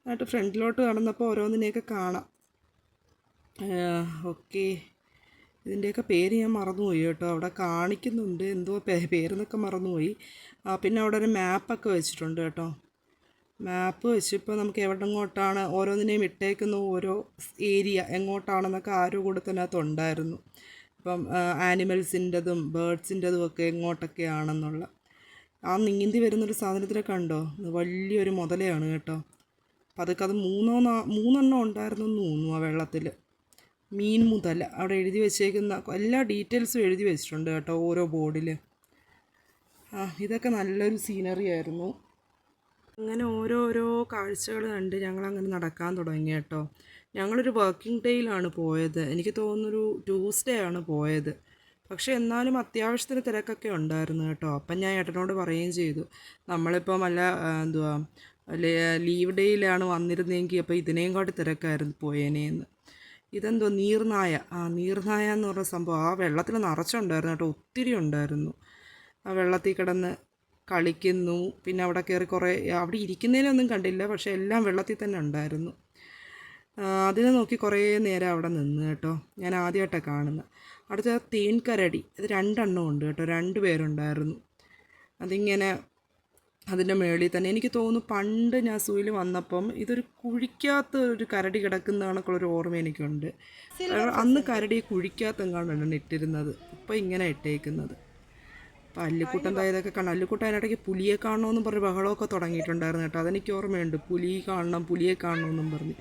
എന്നിട്ട് ഫ്രണ്ടിലോട്ട് കടന്നപ്പോൾ ഓരോന്നിനെയൊക്കെ കാണാം. ഓക്കെ. ഇതിന്റെയൊക്കെ പേര് ഞാൻ മറന്നുപോയി കേട്ടോ. അവിടെ കാണിക്കുന്നുണ്ട്. എന്തോ പേരെന്നൊക്കെ മറന്നുപോയി. പിന്നെ അവിടെ ഒരു മാപ്പൊക്കെ വെച്ചിട്ടുണ്ട് കേട്ടോ. മാപ്പ് വെച്ചിപ്പോൾ നമുക്ക് എവിടെങ്ങോട്ടാണ് ഓരോന്നിനെയും ഇട്ടേക്കുന്ന ഓരോ ഏരിയ എങ്ങോട്ടാണെന്നൊക്കെ ആരോ കൂടെ തന്നെ ഉണ്ടായിരുന്നു. ഇപ്പം ആനിമൽസിന്റെതും ബേഡ്സിന്റെതും ഒക്കെ എങ്ങോട്ടൊക്കെയാണെന്നുള്ള. ആ നീന്തി വരുന്നൊരു സാധനത്തിനെ കണ്ടോ? വലിയൊരു മുതലയാണ് കേട്ടോ. അപ്പം അതൊക്കെ അത് മൂന്നോ നാ മൂന്നെണ്ണം ഉണ്ടായിരുന്നു എന്ന് തോന്നുന്നു ആ വെള്ളത്തിൽ. മീൻ മുതൽ അവിടെ എഴുതി വെച്ചേക്കുന്ന എല്ലാ ഡീറ്റെയിൽസും എഴുതി വെച്ചിട്ടുണ്ട് കേട്ടോ ഓരോ ബോർഡിൽ. ആ ഇതൊക്കെ നല്ലൊരു സീനറി ആയിരുന്നു. അങ്ങനെ ഓരോരോ കാഴ്ചകൾ കണ്ട് ഞങ്ങളങ്ങനെ നടക്കാൻ തുടങ്ങി കേട്ടോ. ഞങ്ങളൊരു വർക്കിംഗ് ഡേയിലാണ് പോയത്. എനിക്ക് തോന്നുന്നൊരു ട്യൂസ്ഡേ ആണ് പോയത്. പക്ഷേ എന്നാലും അത്യാവശ്യത്തിന് തിരക്കൊക്കെ ഉണ്ടായിരുന്നു കേട്ടോ. അപ്പം ഞാൻ ഏട്ടനോട് പറയുകയും ചെയ്തു. നമ്മളിപ്പം അല്ല എന്തുവാ ലീവ് ഡേയിലാണ് വന്നിരുന്നെങ്കിൽ അപ്പോൾ ഇതിനെയും കാട്ടി തിരക്കായിരുന്നു പോയേനേന്ന്. ഇതെന്തോ നീർനായ. ആ നീർനായ എന്ന് പറഞ്ഞ സംഭവം. ആ വെള്ളത്തിൽ നിറച്ചുണ്ടായിരുന്നു കേട്ടോ. ഒത്തിരി ഉണ്ടായിരുന്നു. ആ വെള്ളത്തിൽ കിടന്ന് കളിക്കുന്നു. പിന്നെ അവിടെ കയറി കുറേ അവിടെ ഇരിക്കുന്നതിനൊന്നും കണ്ടില്ല. പക്ഷേ എല്ലാം വെള്ളത്തിൽ തന്നെ ഉണ്ടായിരുന്നു. അതിനെ നോക്കി കുറേ നേരം അവിടെ നിന്ന് കേട്ടോ. ഞാൻ ആദ്യമായിട്ടാണ് കാണുന്നത് അടുത്ത തേൻകരടി. ഇത് രണ്ടെണ്ണം ഉണ്ട് കേട്ടോ. രണ്ട് പേരുണ്ടായിരുന്നു. അതിങ്ങനെ അതിന്റെ മേളിൽ തന്നെ. എനിക്ക് തോന്നുന്നു പണ്ട് ഞാൻ സൂയിൽ വന്നപ്പം ഇതൊരു കുഴിക്കാത്ത ഒരു കരടി കിടക്കുന്ന കണക്കുള്ളൊരു ഓർമ്മ എനിക്കുണ്ട്. അന്ന് കരടി കുഴിക്കാത്ത കുഴിക്കകത്തെങ്ങാണ്ടാണ് ഇട്ടിരുന്നത്. ഇപ്പം ഇങ്ങനെ ഇട്ടേക്കുന്നത്. അപ്പം അല്ലിക്കുട്ടൻ തായതൊക്കെ കാണാം. അല്ലിക്കുട്ടൻ അതിനിടയ്ക്ക് പുലിയെ കാണണമെന്നും പറഞ്ഞ് ബഹളമൊക്കെ തുടങ്ങിയിട്ടുണ്ടായിരുന്നു കേട്ടോ. അതെനിക്ക് ഓർമ്മയുണ്ട്. പുലി കാണണം പുലിയെ കാണണമെന്നും പറഞ്ഞ്.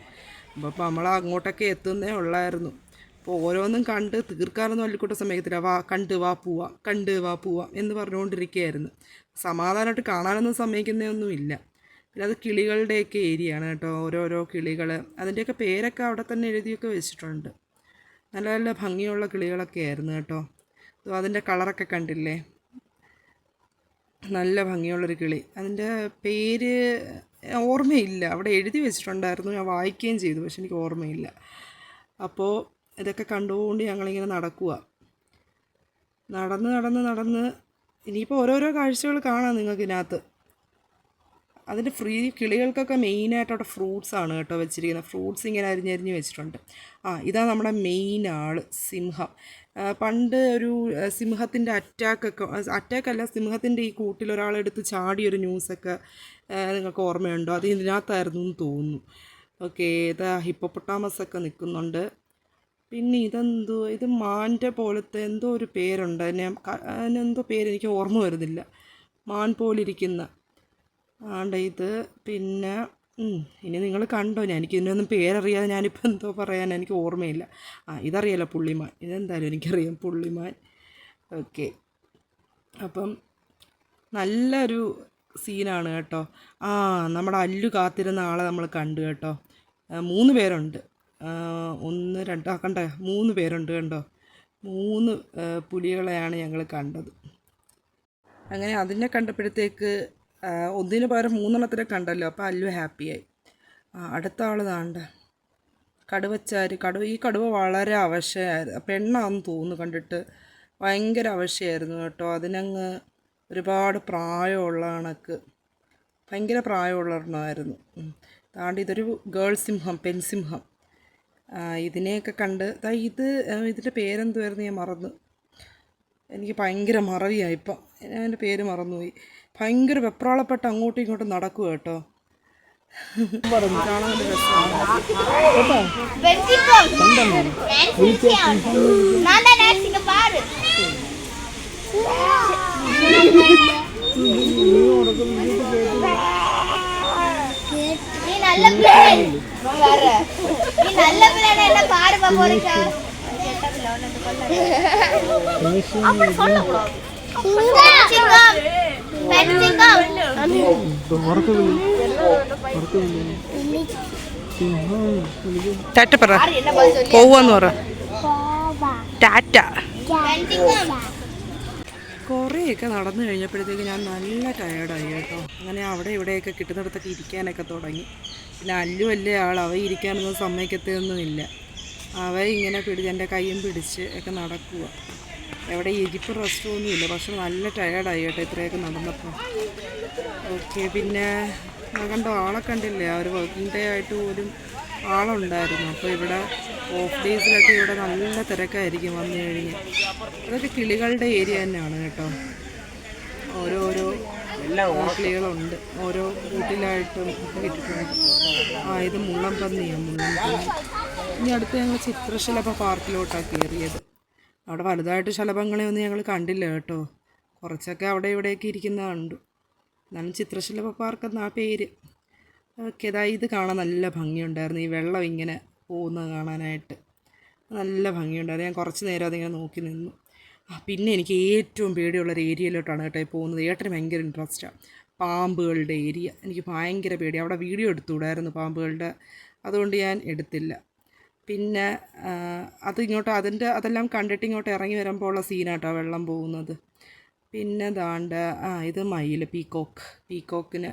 അപ്പോൾ നമ്മൾ അങ്ങോട്ടൊക്കെ എത്തുന്നേ ഉള്ളായിരുന്നു. അപ്പോൾ ഓരോന്നും കണ്ട് തീർക്കാനൊന്നും അല്ലിക്കൂട്ട സമയത്തില്ല. വാ കണ്ട് വാ പോവാ കണ്ട് വാ പോവാ എന്ന് പറഞ്ഞുകൊണ്ടിരിക്കുകയായിരുന്നു. സമാധാനമായിട്ട് കാണാനൊന്നും സമ്മതിക്കുന്നതൊന്നും ഇല്ല പിന്നെ അത് കിളികളുടെയൊക്കെ ഏരിയ ആണ് കേട്ടോ. ഓരോരോ കിളികൾ അതിന്റെയൊക്കെ പേരൊക്കെ അവിടെ തന്നെ എഴുതിയൊക്കെ വെച്ചിട്ടുണ്ട്. നല്ല നല്ല ഭംഗിയുള്ള കിളികളൊക്കെ ആയിരുന്നു കേട്ടോ. അതിന്റെ കളറൊക്കെ കണ്ടില്ലേ? നല്ല ഭംഗിയുള്ളൊരു കിളി. അതിന്റെ പേര് ഓർമ്മയില്ല. അവിടെ എഴുതി വെച്ചിട്ടുണ്ടായിരുന്നു. ഞാൻ വായിക്കുകയും ചെയ്തു പക്ഷെ എനിക്ക് ഓർമ്മയില്ല. അപ്പോൾ ഇതൊക്കെ കണ്ടുകൊണ്ട് ഞങ്ങളിങ്ങനെ നടക്കുക നടന്ന് നടന്ന് നടന്ന് ഇനിയിപ്പോൾ ഓരോരോ കാഴ്ചകൾ കാണാം നിങ്ങൾക്ക് ഇതിനകത്ത് അതിന്റെ ഫ്രീ കിളികൾക്കൊക്കെ മെയിനായിട്ട് അവിടെ ഫ്രൂട്ട്സ് ആണ് കേട്ടോ വെച്ചിരിക്കുന്നത്. ഫ്രൂട്ട്സ് ഇങ്ങനെ അരിഞ്ഞരിഞ്ഞ് വെച്ചിട്ടുണ്ട്. ആ ഇതാ നമ്മുടെ മെയിൻ ആൾ സിംഹം. പണ്ട് ഒരു സിംഹത്തിന്റെ അറ്റാക്കൊക്കെ അറ്റാക്കല്ല സിംഹത്തിന്റെ ഈ കൂട്ടിൽ ഒരാളെടുത്ത് ചാടിയൊരു ന്യൂസൊക്കെ നിങ്ങൾക്ക് ഓർമ്മയുണ്ടോ? അത് ഇതിനകത്തായിരുന്നു എന്ന് തോന്നുന്നു. ഓക്കെ ഇതാ ഹിപ്പോപ്പൊട്ടാമസ് ഒക്കെ നിൽക്കുന്നുണ്ട്. പിന്നെ ഇതെന്തോ ഇത് മാന്റെ പോലത്തെ എന്തോ ഒരു പേരുണ്ട്. അതിനെ അതിനെന്തോ പേര് എനിക്ക് ഓർമ്മ വരുന്നില്ല. മാൻ പോലിരിക്കുന്ന. ആണ്ട ഇത്. പിന്നെ ഇനി നിങ്ങൾ കണ്ടോ? ഞാൻ എനിക്ക് ഇതിനൊന്നും പേരറിയാതെ ഞാനിപ്പോൾ എന്തോ പറയാൻ എനിക്ക് ഓർമ്മയില്ല. ആ ഇതറിയാലോ പുള്ളിമാൻ. ഇതെന്തായാലും എനിക്കറിയാം പുള്ളിമാൻ. ഓക്കെ. അപ്പം നല്ലൊരു സീനാണ് കേട്ടോ. ആ നമ്മുടെ അല്ലു കാത്തിരുന്ന ആളെ നമ്മൾ കണ്ടു കേട്ടോ. മൂന്ന് പേരുണ്ട്. ഒന്ന് രണ്ട് ആ കണ്ടേ? മൂന്ന് പേരുണ്ട് കണ്ടോ? മൂന്ന് പുലികളെയാണ് ഞങ്ങൾ കണ്ടത്. അങ്ങനെ അതിനെ കണ്ടപ്പോഴത്തേക്ക് ഒന്നിന് പകരം മൂന്നെണ്ണത്തിനെ കണ്ടല്ലോ. അപ്പോൾ അല്ലു ഹാപ്പിയായി. അടുത്ത ആൾ താണ്ട. കടുവച്ചാർ കടുവ ഈ കടുവ വളരെ അവശയായിരുന്നു പെണ്ണാന്ന് തോന്നുന്നു കണ്ടിട്ട്. ഭയങ്കര അവശയായിരുന്നു കേട്ടോ. അതിനങ്ങ് ഒരുപാട് പ്രായമുള്ള കണക്ക്. ഭയങ്കര പ്രായമുള്ള എണ്ണമായിരുന്നു താണ്ട് ഇതൊരു ഗേൾ സിംഹം പെൺസിംഹം ഇതിനെയൊക്കെ കണ്ട് ഇത് ഇതിന്റെ പേരെന്തുമായിരുന്നു ഞാൻ മറന്നു. എനിക്ക് ഭയങ്കര മറവിയായി ഇപ്പം. ഞാൻ എന്റെ പേര് മറന്നുപോയി. ഭയങ്കര വെപ്രാളപ്പെട്ട് അങ്ങോട്ടും ഇങ്ങോട്ടും നടക്കുക കേട്ടോ കാണാൻ നല്ല രസമാണ് நான் தான் நேசிக்க பாரு நீ நல்ல ടാറ്റ പറ. പോവാന്ന് പറ. ടാറ്റ. കുറേയൊക്കെ നടന്നു കഴിഞ്ഞപ്പോഴത്തേക്ക് ഞാൻ നല്ല ടയേർഡായി കേട്ടോ. അങ്ങനെ അവിടെ ഇവിടെയൊക്കെ കിട്ടുന്നിടത്തൊക്കെ ഇരിക്കാനൊക്കെ തുടങ്ങി. പിന്നെ അല്ലു അല്ലേ ആൾ അവ ഇരിക്കാനൊന്നും സമ്മതിക്കത്തൊന്നുമില്ല അവ ഇങ്ങനെ പിടിച്ച് എന്റെ കയ്യും പിടിച്ച് ഒക്കെ നടക്കുക എവിടെ ഇരിപ്പ് റെസ്റ്റ് ഒന്നുമില്ല. പക്ഷെ നല്ല ടയേർഡായി കേട്ടോ ഇത്രയൊക്കെ നടന്നപ്പോൾ. ഓക്കെ പിന്നെ ഞാൻ കണ്ടോ ആളെ കണ്ടില്ലേ? ആ ഒരു വർക്കിംഗ് ഡേ ആയിട്ട് പോലും ആളുണ്ടായിരുന്നു. അപ്പോൾ ഇവിടെ ഓഫ് ഡേയ്സിലൊക്കെ ഇവിടെ നല്ല തിരക്കായിരിക്കും വന്നു കഴിഞ്ഞ്. അതൊക്കെ കിളികളുടെ ഏരിയ തന്നെയാണ് കേട്ടോ. ഓരോരോ കിളികളുണ്ട്. ഓരോ കൂട്ടിലായിട്ടും ഒക്കെ ഇട്ടിട്ടുണ്ട് ആ ഇത് മുള്ളംപന്നിയാണ് മുള്ളംപന്നി ഇനി അടുത്ത് ഞങ്ങൾ ചിത്രശലഭ പാർക്കിലോട്ടാണ് കയറിയത് അവിടെ വലുതായിട്ട് ശലഭങ്ങളെ ഒന്നും ഞങ്ങൾ കണ്ടില്ല കേട്ടോ. കുറച്ചൊക്കെ അവിടെ ഇവിടെയൊക്കെ ഇരിക്കുന്നതുണ്ട്. എന്നാലും ചിത്രശലഭ പാർക്ക് എന്നാ പേര്. ഓക്കെ ഇതാ ഇത് കാണാൻ നല്ല ഭംഗിയുണ്ടായിരുന്നു. ഈ വെള്ളം ഇങ്ങനെ പോകുന്നത് കാണാനായിട്ട്. നല്ല ഭംഗിയുണ്ടായിരുന്നു. ഞാൻ കുറച്ച് നേരം അതിങ്ങനെ നോക്കി നിന്നു. പിന്നെ എനിക്ക് ഏറ്റവും പേടിയുള്ള ഒരു ഏരിയയിലോട്ടാണ് കേട്ടോ പോകുന്നത്. ഏട്ടന് ഭയങ്കര ഇൻട്രസ്റ്റാണ് പാമ്പുകളുടെ ഏരിയ. എനിക്ക് ഭയങ്കര പേടി അവിടെ വീഡിയോ എടുത്തുകൂടായിരുന്നു പാമ്പുകളുടെ. അതുകൊണ്ട് ഞാൻ എടുത്തില്ല. പിന്നെ അതിങ്ങോട്ട് അതിന്റെ അതെല്ലാം കണ്ടിട്ട് ഇങ്ങോട്ട് ഇറങ്ങി വരുമ്പോൾ ഉള്ള സീനാട്ടോ വെള്ളം പോകുന്നത്. പിന്നെ ദാണ്ട് ആ ഇത് മയിൽ പീക്കോക്ക് പീക്കോക്കിന്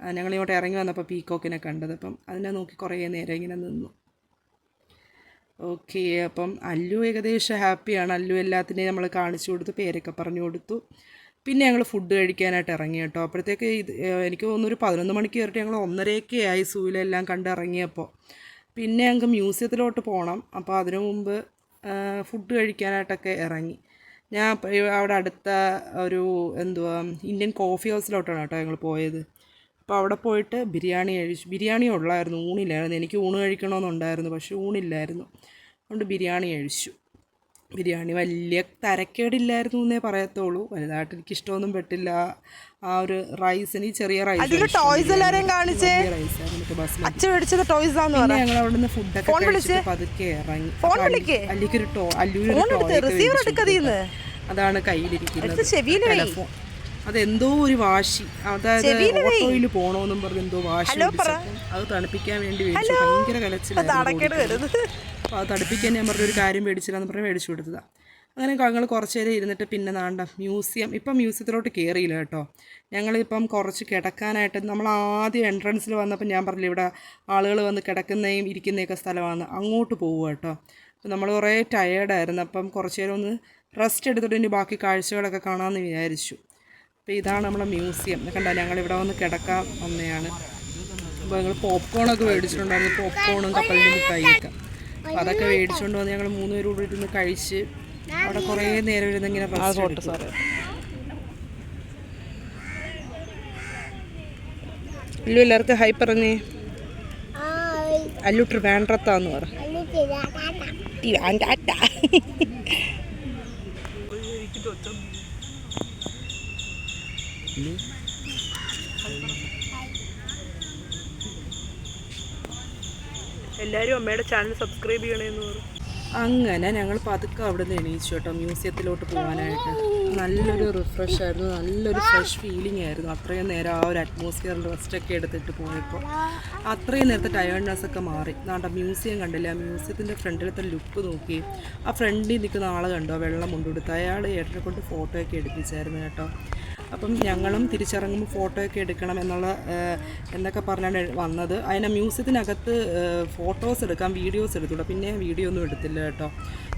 ഞങ്ങളിങ്ങോട്ട് ഇറങ്ങി വന്നപ്പോൾ പീക്കോക്കിനെ കണ്ടത്. അപ്പം അതിനെ നോക്കി കുറേ നേരം ഇങ്ങനെ നിന്നു. ഓക്കെ അപ്പം അല്ലു ഏകദേശം ഹാപ്പിയാണ്. അല്ലു എല്ലാത്തിനെയും നമ്മൾ കാണിച്ചു കൊടുത്തു പേരൊക്കെ പറഞ്ഞു കൊടുത്തു. പിന്നെ ഞങ്ങൾ ഫുഡ് കഴിക്കാനായിട്ട് ഇറങ്ങി കേട്ടോ. അപ്പോഴത്തേക്ക് ഇത് എനിക്ക് തോന്നുന്നു ഒരു പതിനൊന്ന് മണിക്ക് കയറിയിട്ട് ഞങ്ങൾ ഒന്നരയൊക്കെ ആയി സൂയിലെല്ലാം കണ്ട് ഇറങ്ങിയപ്പോൾ. പിന്നെ ഞങ്ങൾക്ക് മ്യൂസിയത്തിലോട്ട് പോകണം അപ്പോൾ അതിനു മുമ്പ് ഫുഡ് കഴിക്കാനായിട്ടൊക്കെ ഇറങ്ങി. ഞാൻ അവിടെ അടുത്ത ഒരു എന്തുവാ ഇന്ത്യൻ കോഫി ഹൗസിലോട്ടാണ് കേട്ടോ ഞങ്ങൾ പോയത്. അപ്പോൾ അവിടെ പോയിട്ട് ബിരിയാണി കഴിച്ചു ബിരിയാണി ഉള്ളായിരുന്നു ഊണില്ലായിരുന്നു. എനിക്ക് ഊണ് കഴിക്കണമെന്നുണ്ടായിരുന്നു പക്ഷേ ഊണില്ലായിരുന്നു. അതുകൊണ്ട് ബിരിയാണി കഴിച്ചു. ബിരിയാണി. വലിയ തരക്കേടില്ലായിരുന്നു എന്നേ പറയത്തുള്ളൂ. വലുതായിട്ട് എനിക്ക് ഇഷ്ടമൊന്നും പെട്ടില്ല. ആ ഒരു റൈസിന് ചെറിയ റൈസ് ടോയ്സ് എല്ലാരെയും കാണിച്ചേ. അച്ഛൻ മേടിച്ചത് ടോയ്സ് ഞങ്ങൾ അവിടെ നിന്ന് ഫുഡൊക്കെ പതുക്കെ ഇറങ്ങി. അല്ലിക്കൊരു ടോ അല്ലൂര് അതാണ് കയ്യിലിരിക്കുന്നത്. ടെലഫോൺ അതെന്തോ ഒരു വാശി. അതായത് ഓട്ടോയിൽ പോണോന്നും പറഞ്ഞ് എന്തോ വാശി അത് തണുപ്പിക്കാൻ വേണ്ടി ഭയങ്കര കലച്ചിലായിരുന്നു അപ്പോൾ അത് തണുപ്പിക്കാൻ ഞാൻ പറഞ്ഞ ഒരു കാര്യം മേടിച്ചില്ലെന്ന് പറഞ്ഞ് മേടിച്ചു കൊടുത്തതാണ് അങ്ങനെ ഞങ്ങൾ കുറച്ച് നേരം ഇരുന്നിട്ട് പിന്നെ നാണ്ട മ്യൂസിയം. ഇപ്പം മ്യൂസിയത്തിലോട്ട് കയറിയില്ല കേട്ടോ. ഞങ്ങളിപ്പം കുറച്ച് കിടക്കാനായിട്ട് നമ്മൾ ആദ്യം എൻട്രൻസിൽ വന്നപ്പോൾ ഞാൻ പറഞ്ഞില്ല ഇവിടെ ആളുകൾ വന്ന് കിടക്കുന്നതും ഇരിക്കുന്നതൊക്കെ സ്ഥലമാണ്. അങ്ങോട്ട് പോവുക കേട്ടോ. അപ്പം നമ്മൾ കുറേ ടയേർഡായിരുന്നു അപ്പം കുറച്ച് നേരം ഒന്ന് റെസ്റ്റ് എടുത്തിട്ട് ഇനി ബാക്കി കാഴ്ചകളൊക്കെ കാണാമെന്ന് വിചാരിച്ചു. അപ്പോൾ ഇതാണ് നമ്മുടെ മ്യൂസിയം. കണ്ട ഞങ്ങളിവിടെ വന്ന് കിടക്കാൻ ഒന്നെയാണ് അപ്പോൾ ഞങ്ങൾ പോപ്കോണൊക്കെ മേടിച്ചിട്ടുണ്ടായിരുന്നു. പോപ്കോണും കപ്പലിന്റെ മിഠായിയൊക്കെ അതൊക്കെ മേടിച്ചുകൊണ്ട് വന്ന് ഞങ്ങൾ മൂന്ന് പേര് കൂടി ഇരുന്ന് കഴിച്ച് അവിടെ കുറേ നേരം ഇരുന്ന് ഇങ്ങനെ റെസ്റ്റ് അല്ലു എല്ലാവർക്കും ഹൈ പറഞ്ഞേ അല്ലു ട്രിവാൻഡ്രത്താന്ന് പറ ട്രിവാൻഡ്രാറ്റ. എല്ലാരും അമ്മയുടെ ചാനൽ സബ്സ്ക്രൈബ് ചെയ്യണമെന്ന് പറഞ്ഞു. അങ്ങനെ ഞങ്ങൾ പതുക്കെ അവിടെ നിന്ന് എണീച്ചു കേട്ടോ മ്യൂസിയത്തിലോട്ട് പോകാനായിട്ട്. നല്ലൊരു റിഫ്രഷ് ആയിരുന്നു നല്ലൊരു ഫ്രഷ് ഫീലിംഗ് ആയിരുന്നു. അത്രയും നേരം ആ ഒരു അറ്റ്മോസ്ഫിയറിൽ റെസ്റ്റൊക്കെ എടുത്തിട്ട് പോയപ്പോൾ അത്രയും നേരത്തെ ടയേർഡ്നെസ് ഒക്കെ മാറി. നാണ്ട മ്യൂസിയം കണ്ടില്ല? മ്യൂസിയത്തിന്റെ ഫ്രണ്ടിലത്തെ ലുക്ക് നോക്കി. ആ ഫ്രണ്ടിൽ നിൽക്കുന്ന ആളെ കണ്ടോ? വെള്ളം കൊണ്ടുകൊടുത്ത് അയാൾ ഏട്ടനെ കൊണ്ട് ഫോട്ടോ ഒക്കെ എടുപ്പിച്ചായിരുന്നു കേട്ടോ. അപ്പം ഞങ്ങളും തിരിച്ചിറങ്ങുമ്പോൾ ഫോട്ടോയൊക്കെ എടുക്കണം എന്നുള്ള എന്നൊക്കെ പറഞ്ഞാണ് വന്നത്. അതിനെ മ്യൂസിയത്തിനകത്ത് ഫോട്ടോസ് എടുക്കാം വീഡിയോസ് എടുത്തുള്ളൂ പിന്നെ വീഡിയോ ഒന്നും എടുത്തില്ല കേട്ടോ.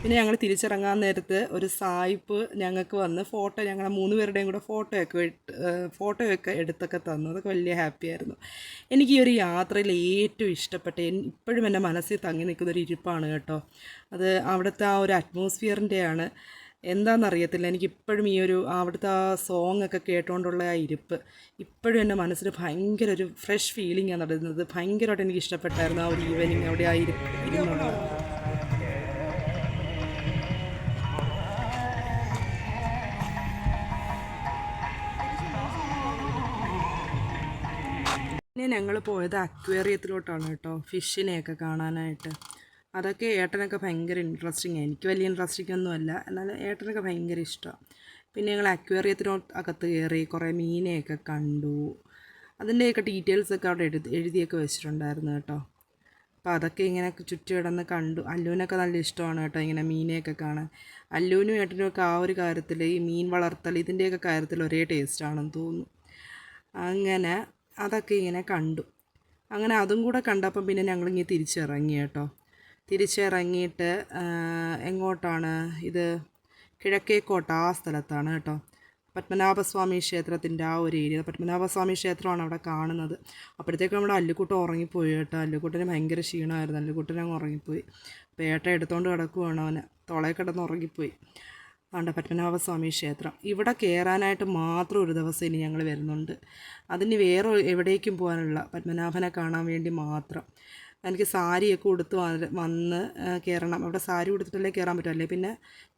പിന്നെ ഞങ്ങൾ തിരിച്ചിറങ്ങാൻ നേരത്ത് ഒരു സായിപ്പ് ഞങ്ങൾക്ക് വന്ന് ഫോട്ടോ ഞങ്ങളെ മൂന്ന് പേരുടെയും കൂടെ ഫോട്ടോയൊക്കെ ഫോട്ടോയൊക്കെ എടുത്തൊക്കെ തന്നു. അതൊക്കെ വലിയ ഹാപ്പി ആയിരുന്നു. എനിക്ക് ഈ ഒരു യാത്രയിൽ ഏറ്റവും ഇഷ്ടപ്പെട്ട ഇപ്പോഴും എന്റെ മനസ്സിൽ തങ്ങി നിൽക്കുന്ന ഒരു ഇരിപ്പാണ് കേട്ടോ. അത് അവിടുത്തെ ആ ഒരു അറ്റ്മോസ്ഫിയറിന്റെയാണ്. എന്താണെന്നറിയത്തില്ല എനിക്കിപ്പോഴും ഈ ഒരു അവിടുത്തെ ആ സോങ് ഒക്കെ കേട്ടുകൊണ്ടുള്ള ആ ഇരിപ്പ് ഇപ്പോഴും എന്റെ മനസ്സിൽ ഭയങ്കര ഒരു ഫ്രഷ് ഫീലിംഗ് ആണ് നടന്നത്. ഭയങ്കരമായിട്ട് എനിക്ക് ഇഷ്ടപ്പെട്ടായിരുന്നു ആ ഒരു ഈവനിങ് അവിടെ ആ ഇരിപ്പ്. പിന്നെ ഞങ്ങൾ പോയത് അക്വേറിയത്തിലോട്ടാണ് കേട്ടോ ഫിഷിനെയൊക്കെ കാണാനായിട്ട്. അതൊക്കെ ഏട്ടനൊക്കെ ഭയങ്കര ഇൻട്രസ്റ്റിംഗ് എനിക്ക് വലിയ ഇൻട്രസ്റ്റിംഗ് ഒന്നുമല്ല എന്നാലും ഏട്ടനൊക്കെ ഭയങ്കര ഇഷ്ടമാണ് പിന്നെ ഞങ്ങൾ അക്വേറിയത്തിനോട് അകത്ത് കയറി കുറേ മീനെയൊക്കെ കണ്ടു. അതിന്റെയൊക്കെ ഡീറ്റെയിൽസൊക്കെ അവിടെ എഴുതി എഴുതിയൊക്കെ വെച്ചിട്ടുണ്ടായിരുന്നു കേട്ടോ. അപ്പോൾ അതൊക്കെ ഇങ്ങനെ ചുറ്റി കിടന്ന് കണ്ടു. അല്ലുവിനൊക്കെ നല്ല ഇഷ്ടമാണ് കേട്ടോ ഇങ്ങനെ മീനെയൊക്കെ കാണാൻ. അല്ലുവിനും ഏട്ടനും ഒക്കെ ആ ഒരു കാര്യത്തിൽ ഈ മീൻ വളർത്തൽ ഇതിന്റെയൊക്കെ കാര്യത്തിൽ ഒരേ ടേസ്റ്റാണെന്ന് തോന്നുന്നു. അങ്ങനെ അതൊക്കെ ഇങ്ങനെ കണ്ടു. അങ്ങനെ അതും കൂടെ കണ്ടപ്പം പിന്നെ ഞങ്ങളിങ്ങനെ തിരിച്ചിറങ്ങി കേട്ടോ. തിരിച്ചിറങ്ങിയിട്ട് എങ്ങോട്ടാണ് ഇത്? കിഴക്കേക്കോട്ട ആ സ്ഥലത്താണ് കേട്ടോ. പത്മനാഭസ്വാമി ക്ഷേത്രത്തിന്റെ ആ ഒരു ഏരിയ. പത്മനാഭസ്വാമി ക്ഷേത്രമാണ് അവിടെ കാണുന്നത്. അപ്പോഴത്തേക്കും നമ്മുടെ അല്ലുക്കുട്ടൻ ഉറങ്ങിപ്പോയി കേട്ടോ. അല്ലുക്കുട്ടന് ഭയങ്കര ക്ഷീണമായിരുന്നു. അല്ലുക്കുട്ടൻ അങ്ങ് ഉറങ്ങിപ്പോയി. അപ്പോൾ ഏട്ട എടുത്തോണ്ട് കിടക്കുവാണ് അവനെ. തുളയിൽ കിടന്ന് ഉറങ്ങിപ്പോയി. ആണ്ട പത്മനാഭസ്വാമി ക്ഷേത്രം. ഇവിടെ കയറാനായിട്ട് മാത്രം ഒരു ദിവസം ഇനി ഞങ്ങൾ വരുന്നുണ്ട്. അതിന് വേറെ എവിടേക്കും പോകാനുള്ള പത്മനാഭനെ കാണാൻ വേണ്ടി മാത്രം. എനിക്ക് സാരിയൊക്കെ ഉടുത്ത് വന്ന് കയറണം അവിടെ സാരി ഉടുത്തിട്ടല്ലേ കയറാൻ പറ്റുമല്ലേ പിന്നെ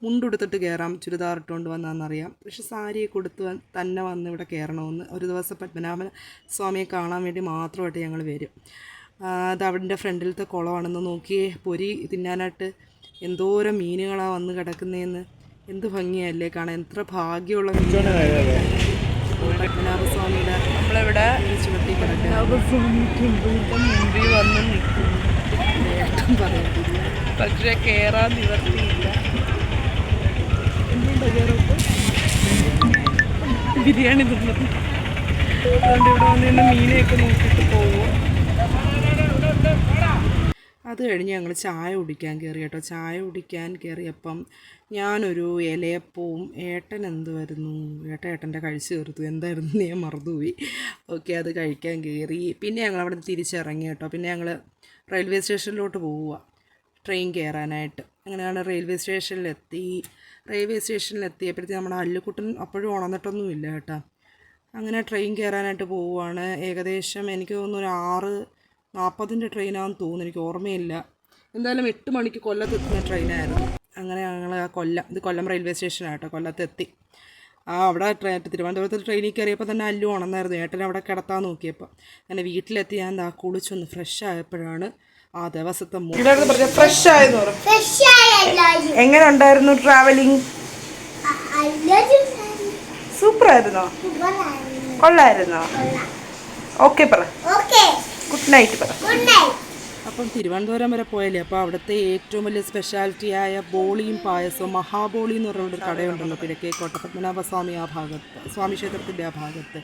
മുണ്ടുടുത്തിട്ട് കയറാം ചുരിദാർ ഇട്ടുകൊണ്ട് വന്നാന്നറിയാം. പക്ഷെ സാരിയൊക്കെ ഉടുത്ത് തന്നെ വന്ന് ഇവിടെ കയറണമെന്ന് ഒരു ദിവസം പത്മനാഭൻ സ്വാമിയെ കാണാൻ വേണ്ടി മാത്രമായിട്ട് ഞങ്ങൾ വരും. അത് അവിടെ ഫ്രണ്ടിലത്തെ കുളമാണെന്ന് നോക്കിയേ. പൊരി തിന്നാനായിട്ട് എന്തോരം മീനുകളാണ് വന്ന് കിടക്കുന്നതെന്ന് എന്ത് ഭംഗിയല്ലേ കാണാൻ. എത്ര ഭാഗ്യമുള്ള പത്മനാഭസ്വാമിയുടെ നമ്മളിവിടെ? ചുവട്ടി കിടക്കുക മുമ്പിൽ വന്ന് നിൽക്കും പക്ഷെ കേറാൻ നിവർത്തിയില്ല. ബിരിയാണി തിന്നത്. അതുകൊണ്ട് ഇവിടെ വന്ന് തന്നെ മീനെയൊക്കെ നോക്കിയിട്ട് പോവുക അത് കഴിഞ്ഞ് ഞങ്ങൾ ചായ കുടിക്കാൻ കയറി കേട്ടോ. ചായ കുടിക്കാൻ കയറിയപ്പം ഞാനൊരു ഇലയപ്പവും ഏട്ടൻ എന്തുവായിരുന്നു ഏട്ടൻ ഏട്ടന്റെ കഴിച്ച് തീർത്തു. എന്തായിരുന്നു ഞാൻ മറന്നുപോയി. ഓക്കെ അത് കഴിക്കാൻ കയറി പിന്നെ ഞങ്ങൾ അവിടെ തിരിച്ചിറങ്ങി കേട്ടോ. പിന്നെ ഞങ്ങൾ റെയിൽവേ സ്റ്റേഷനിലോട്ട് പോവുക. ട്രെയിൻ കയറാനായിട്ട്. അങ്ങനെയാണ് റെയിൽവേ സ്റ്റേഷനിലെത്തി. റെയിൽവേ സ്റ്റേഷനിലെത്തിയപ്പോഴത്തേക്ക് നമ്മുടെ അല്ലുക്കുട്ടൻ അപ്പോഴും ഉണർന്നിട്ടൊന്നുമില്ല കേട്ടോ. അങ്ങനെ ട്രെയിൻ കയറാനായിട്ട് പോവുകയാണ്. ഏകദേശം എനിക്ക് തോന്നുന്നു ഒരു ആറ് നാൽപ്പതിന്റെ ട്രെയിനാണെന്ന് തോന്നുന്നു. എനിക്ക് ഓർമ്മയില്ല. എന്തായാലും എട്ട് മണിക്ക് കൊല്ലത്ത് എത്തുന്ന ട്രെയിനായിരുന്നു. അങ്ങനെ ഞങ്ങൾ കൊല്ലം ഇത് കൊല്ലം റെയിൽവേ സ്റ്റേഷനാട്ടോ കൊല്ലത്തെത്തി. ആ അവിടെ ട്രെയിൻ തിരുവനന്തപുരത്ത് ട്രെയിനിൽ കയറിയപ്പോൾ തന്നെ അല്ലു ഉണർന്നായിരുന്നു. ഏട്ടൻ അവിടെ കിടത്താൻ നോക്കിയപ്പോൾ അങ്ങനെ വീട്ടിലെത്തി ഞാൻ എന്താ കുളിച്ചൊന്ന് ഫ്രഷ് ആയപ്പോഴാണ് ആ ദിവസത്തെ ഫ്രഷ് ആയെന്ന് പറഞ്ഞു. എങ്ങനെ ഉണ്ടായിരുന്നു ട്രാവലിംഗ് സൂപ്പർ ആയിരുന്നോ? സൂപ്പറായിരുന്നു. കൊള്ളായിരുന്നോ? കൊള്ളാം. ഓക്കെ പറ. ഓക്കേ ഗുഡ് നൈറ്റ് പറ. അപ്പം തിരുവനന്തപുരം വരെ പോയല്ലേ? അപ്പോൾ അവിടുത്തെ ഏറ്റവും വലിയ സ്പെഷ്യാലിറ്റിയായ ബോളിയും പായസവും മഹാബോളി എന്ന് പറഞ്ഞൊരു കടയുണ്ടല്ലോ കിഴക്കേക്കോട്ട പത്മനാഭസ്വാമി ആ ഭാഗത്ത് സ്വാമി ക്ഷേത്രത്തിന്റെ ആ ഭാഗത്ത്.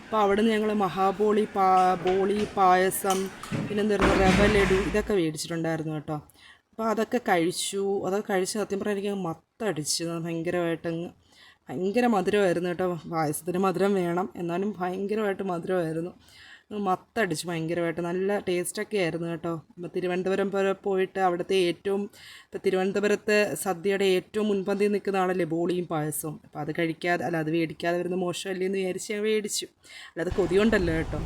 അപ്പോൾ അവിടെ നിന്ന് ഞങ്ങൾ മഹാബോളി പാ ബോളി പായസം പിന്നെ എന്താ പറയുക റവ ലഡു ഇതൊക്കെ മേടിച്ചിട്ടുണ്ടായിരുന്നു കേട്ടോ. അപ്പോൾ അതൊക്കെ കഴിച്ചു. അതൊക്കെ കഴിച്ച് സത്യം പറഞ്ഞാൽ എനിക്ക് മത്തടിച്ച് ഭയങ്കരമായിട്ട് ഭയങ്കര മധുരമായിരുന്നു കേട്ടോ. പായസത്തിന് മധുരം വേണം. എന്നാലും ഭയങ്കരമായിട്ട് മധുരമായിരുന്നു. മത്തടിച്ച് ഭയങ്കരമായിട്ട്. നല്ല ടേസ്റ്റൊക്കെ ആയിരുന്നു കേട്ടോ. അപ്പോൾ തിരുവനന്തപുരം വരെ പോയിട്ട് അവിടുത്തെ ഏറ്റവും ഇപ്പോൾ തിരുവനന്തപുരത്തെ സദ്യയുടെ ഏറ്റവും മുൻപന്തി നിൽക്കുന്ന ആളല്ലേ ബോളിയും പായസവും. അപ്പോൾ അത് കഴിക്കാതെ അല്ല അത് മേടിക്കാതെ വരുന്ന മോശമല്ലേ എന്ന് വിചാരിച്ച് ഞാൻ മേടിച്ചു. അല്ലാതെ കൊതിയുണ്ടല്ലോ കേട്ടോ.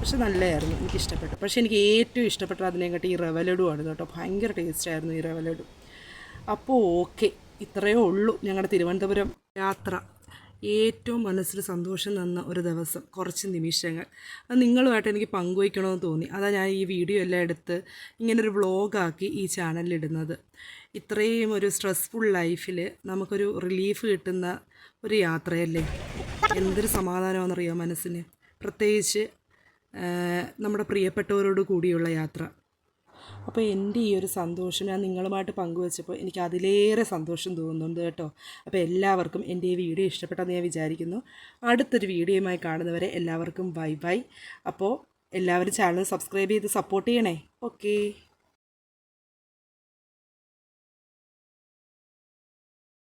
പക്ഷെ നല്ലതായിരുന്നു എനിക്ക് ഇഷ്ടപ്പെട്ടു പക്ഷേ എനിക്ക് ഏറ്റവും ഇഷ്ടപ്പെട്ടത് അതിനെക്കാട്ടി ഈ റവലഡു ആണ് കേട്ടോ. ഭയങ്കര ടേസ്റ്റായിരുന്നു ഈ റവലഡു. അപ്പോൾ ഓക്കെ ഇത്രയേ ഉള്ളൂ ഞങ്ങളുടെ തിരുവനന്തപുരം യാത്ര. ഏറ്റവും മനസ്സിൽ സന്തോഷം തന്ന ഒരു ദിവസം കുറച്ച് നിമിഷങ്ങൾ. അത് നിങ്ങളുമായിട്ട് എനിക്ക് പങ്കുവയ്ക്കണമെന്ന് തോന്നി. അതാ ഞാൻ ഈ വീഡിയോ എല്ലാം എടുത്ത് ഇങ്ങനൊരു വ്ളോഗാക്കി ഈ ചാനലിലിടുന്നത് ഇത്രയും ഒരു സ്ട്രെസ്ഫുൾ ലൈഫിൽ നമുക്കൊരു റിലീഫ് കിട്ടുന്ന ഒരു യാത്രയല്ലേ? എന്തൊരു സമാധാനമാണെന്നറിയാം മനസ്സിന്? പ്രത്യേകിച്ച് നമ്മുടെ പ്രിയപ്പെട്ടവരോട് കൂടിയുള്ള യാത്ര. അപ്പോൾ എന്റെ ഈ ഒരു സന്തോഷം ഞാൻ നിങ്ങളുമായിട്ട് പങ്കുവച്ചപ്പോൾ എനിക്ക് അതിലേറെ സന്തോഷം തോന്നുന്നുണ്ട് കേട്ടോ. അപ്പോൾ എല്ലാവർക്കും എന്റെ ഈ വീഡിയോ ഇഷ്ടപ്പെട്ടെന്ന് ഞാൻ വിചാരിക്കുന്നു. അടുത്തൊരു വീഡിയോയുമായി കാണുന്നവരെ എല്ലാവർക്കും ബൈ ബൈ. അപ്പോൾ എല്ലാവരും ചാനൽ സബ്സ്ക്രൈബ് ചെയ്ത് സപ്പോർട്ട് ചെയ്യണേ. ഓക്കേ.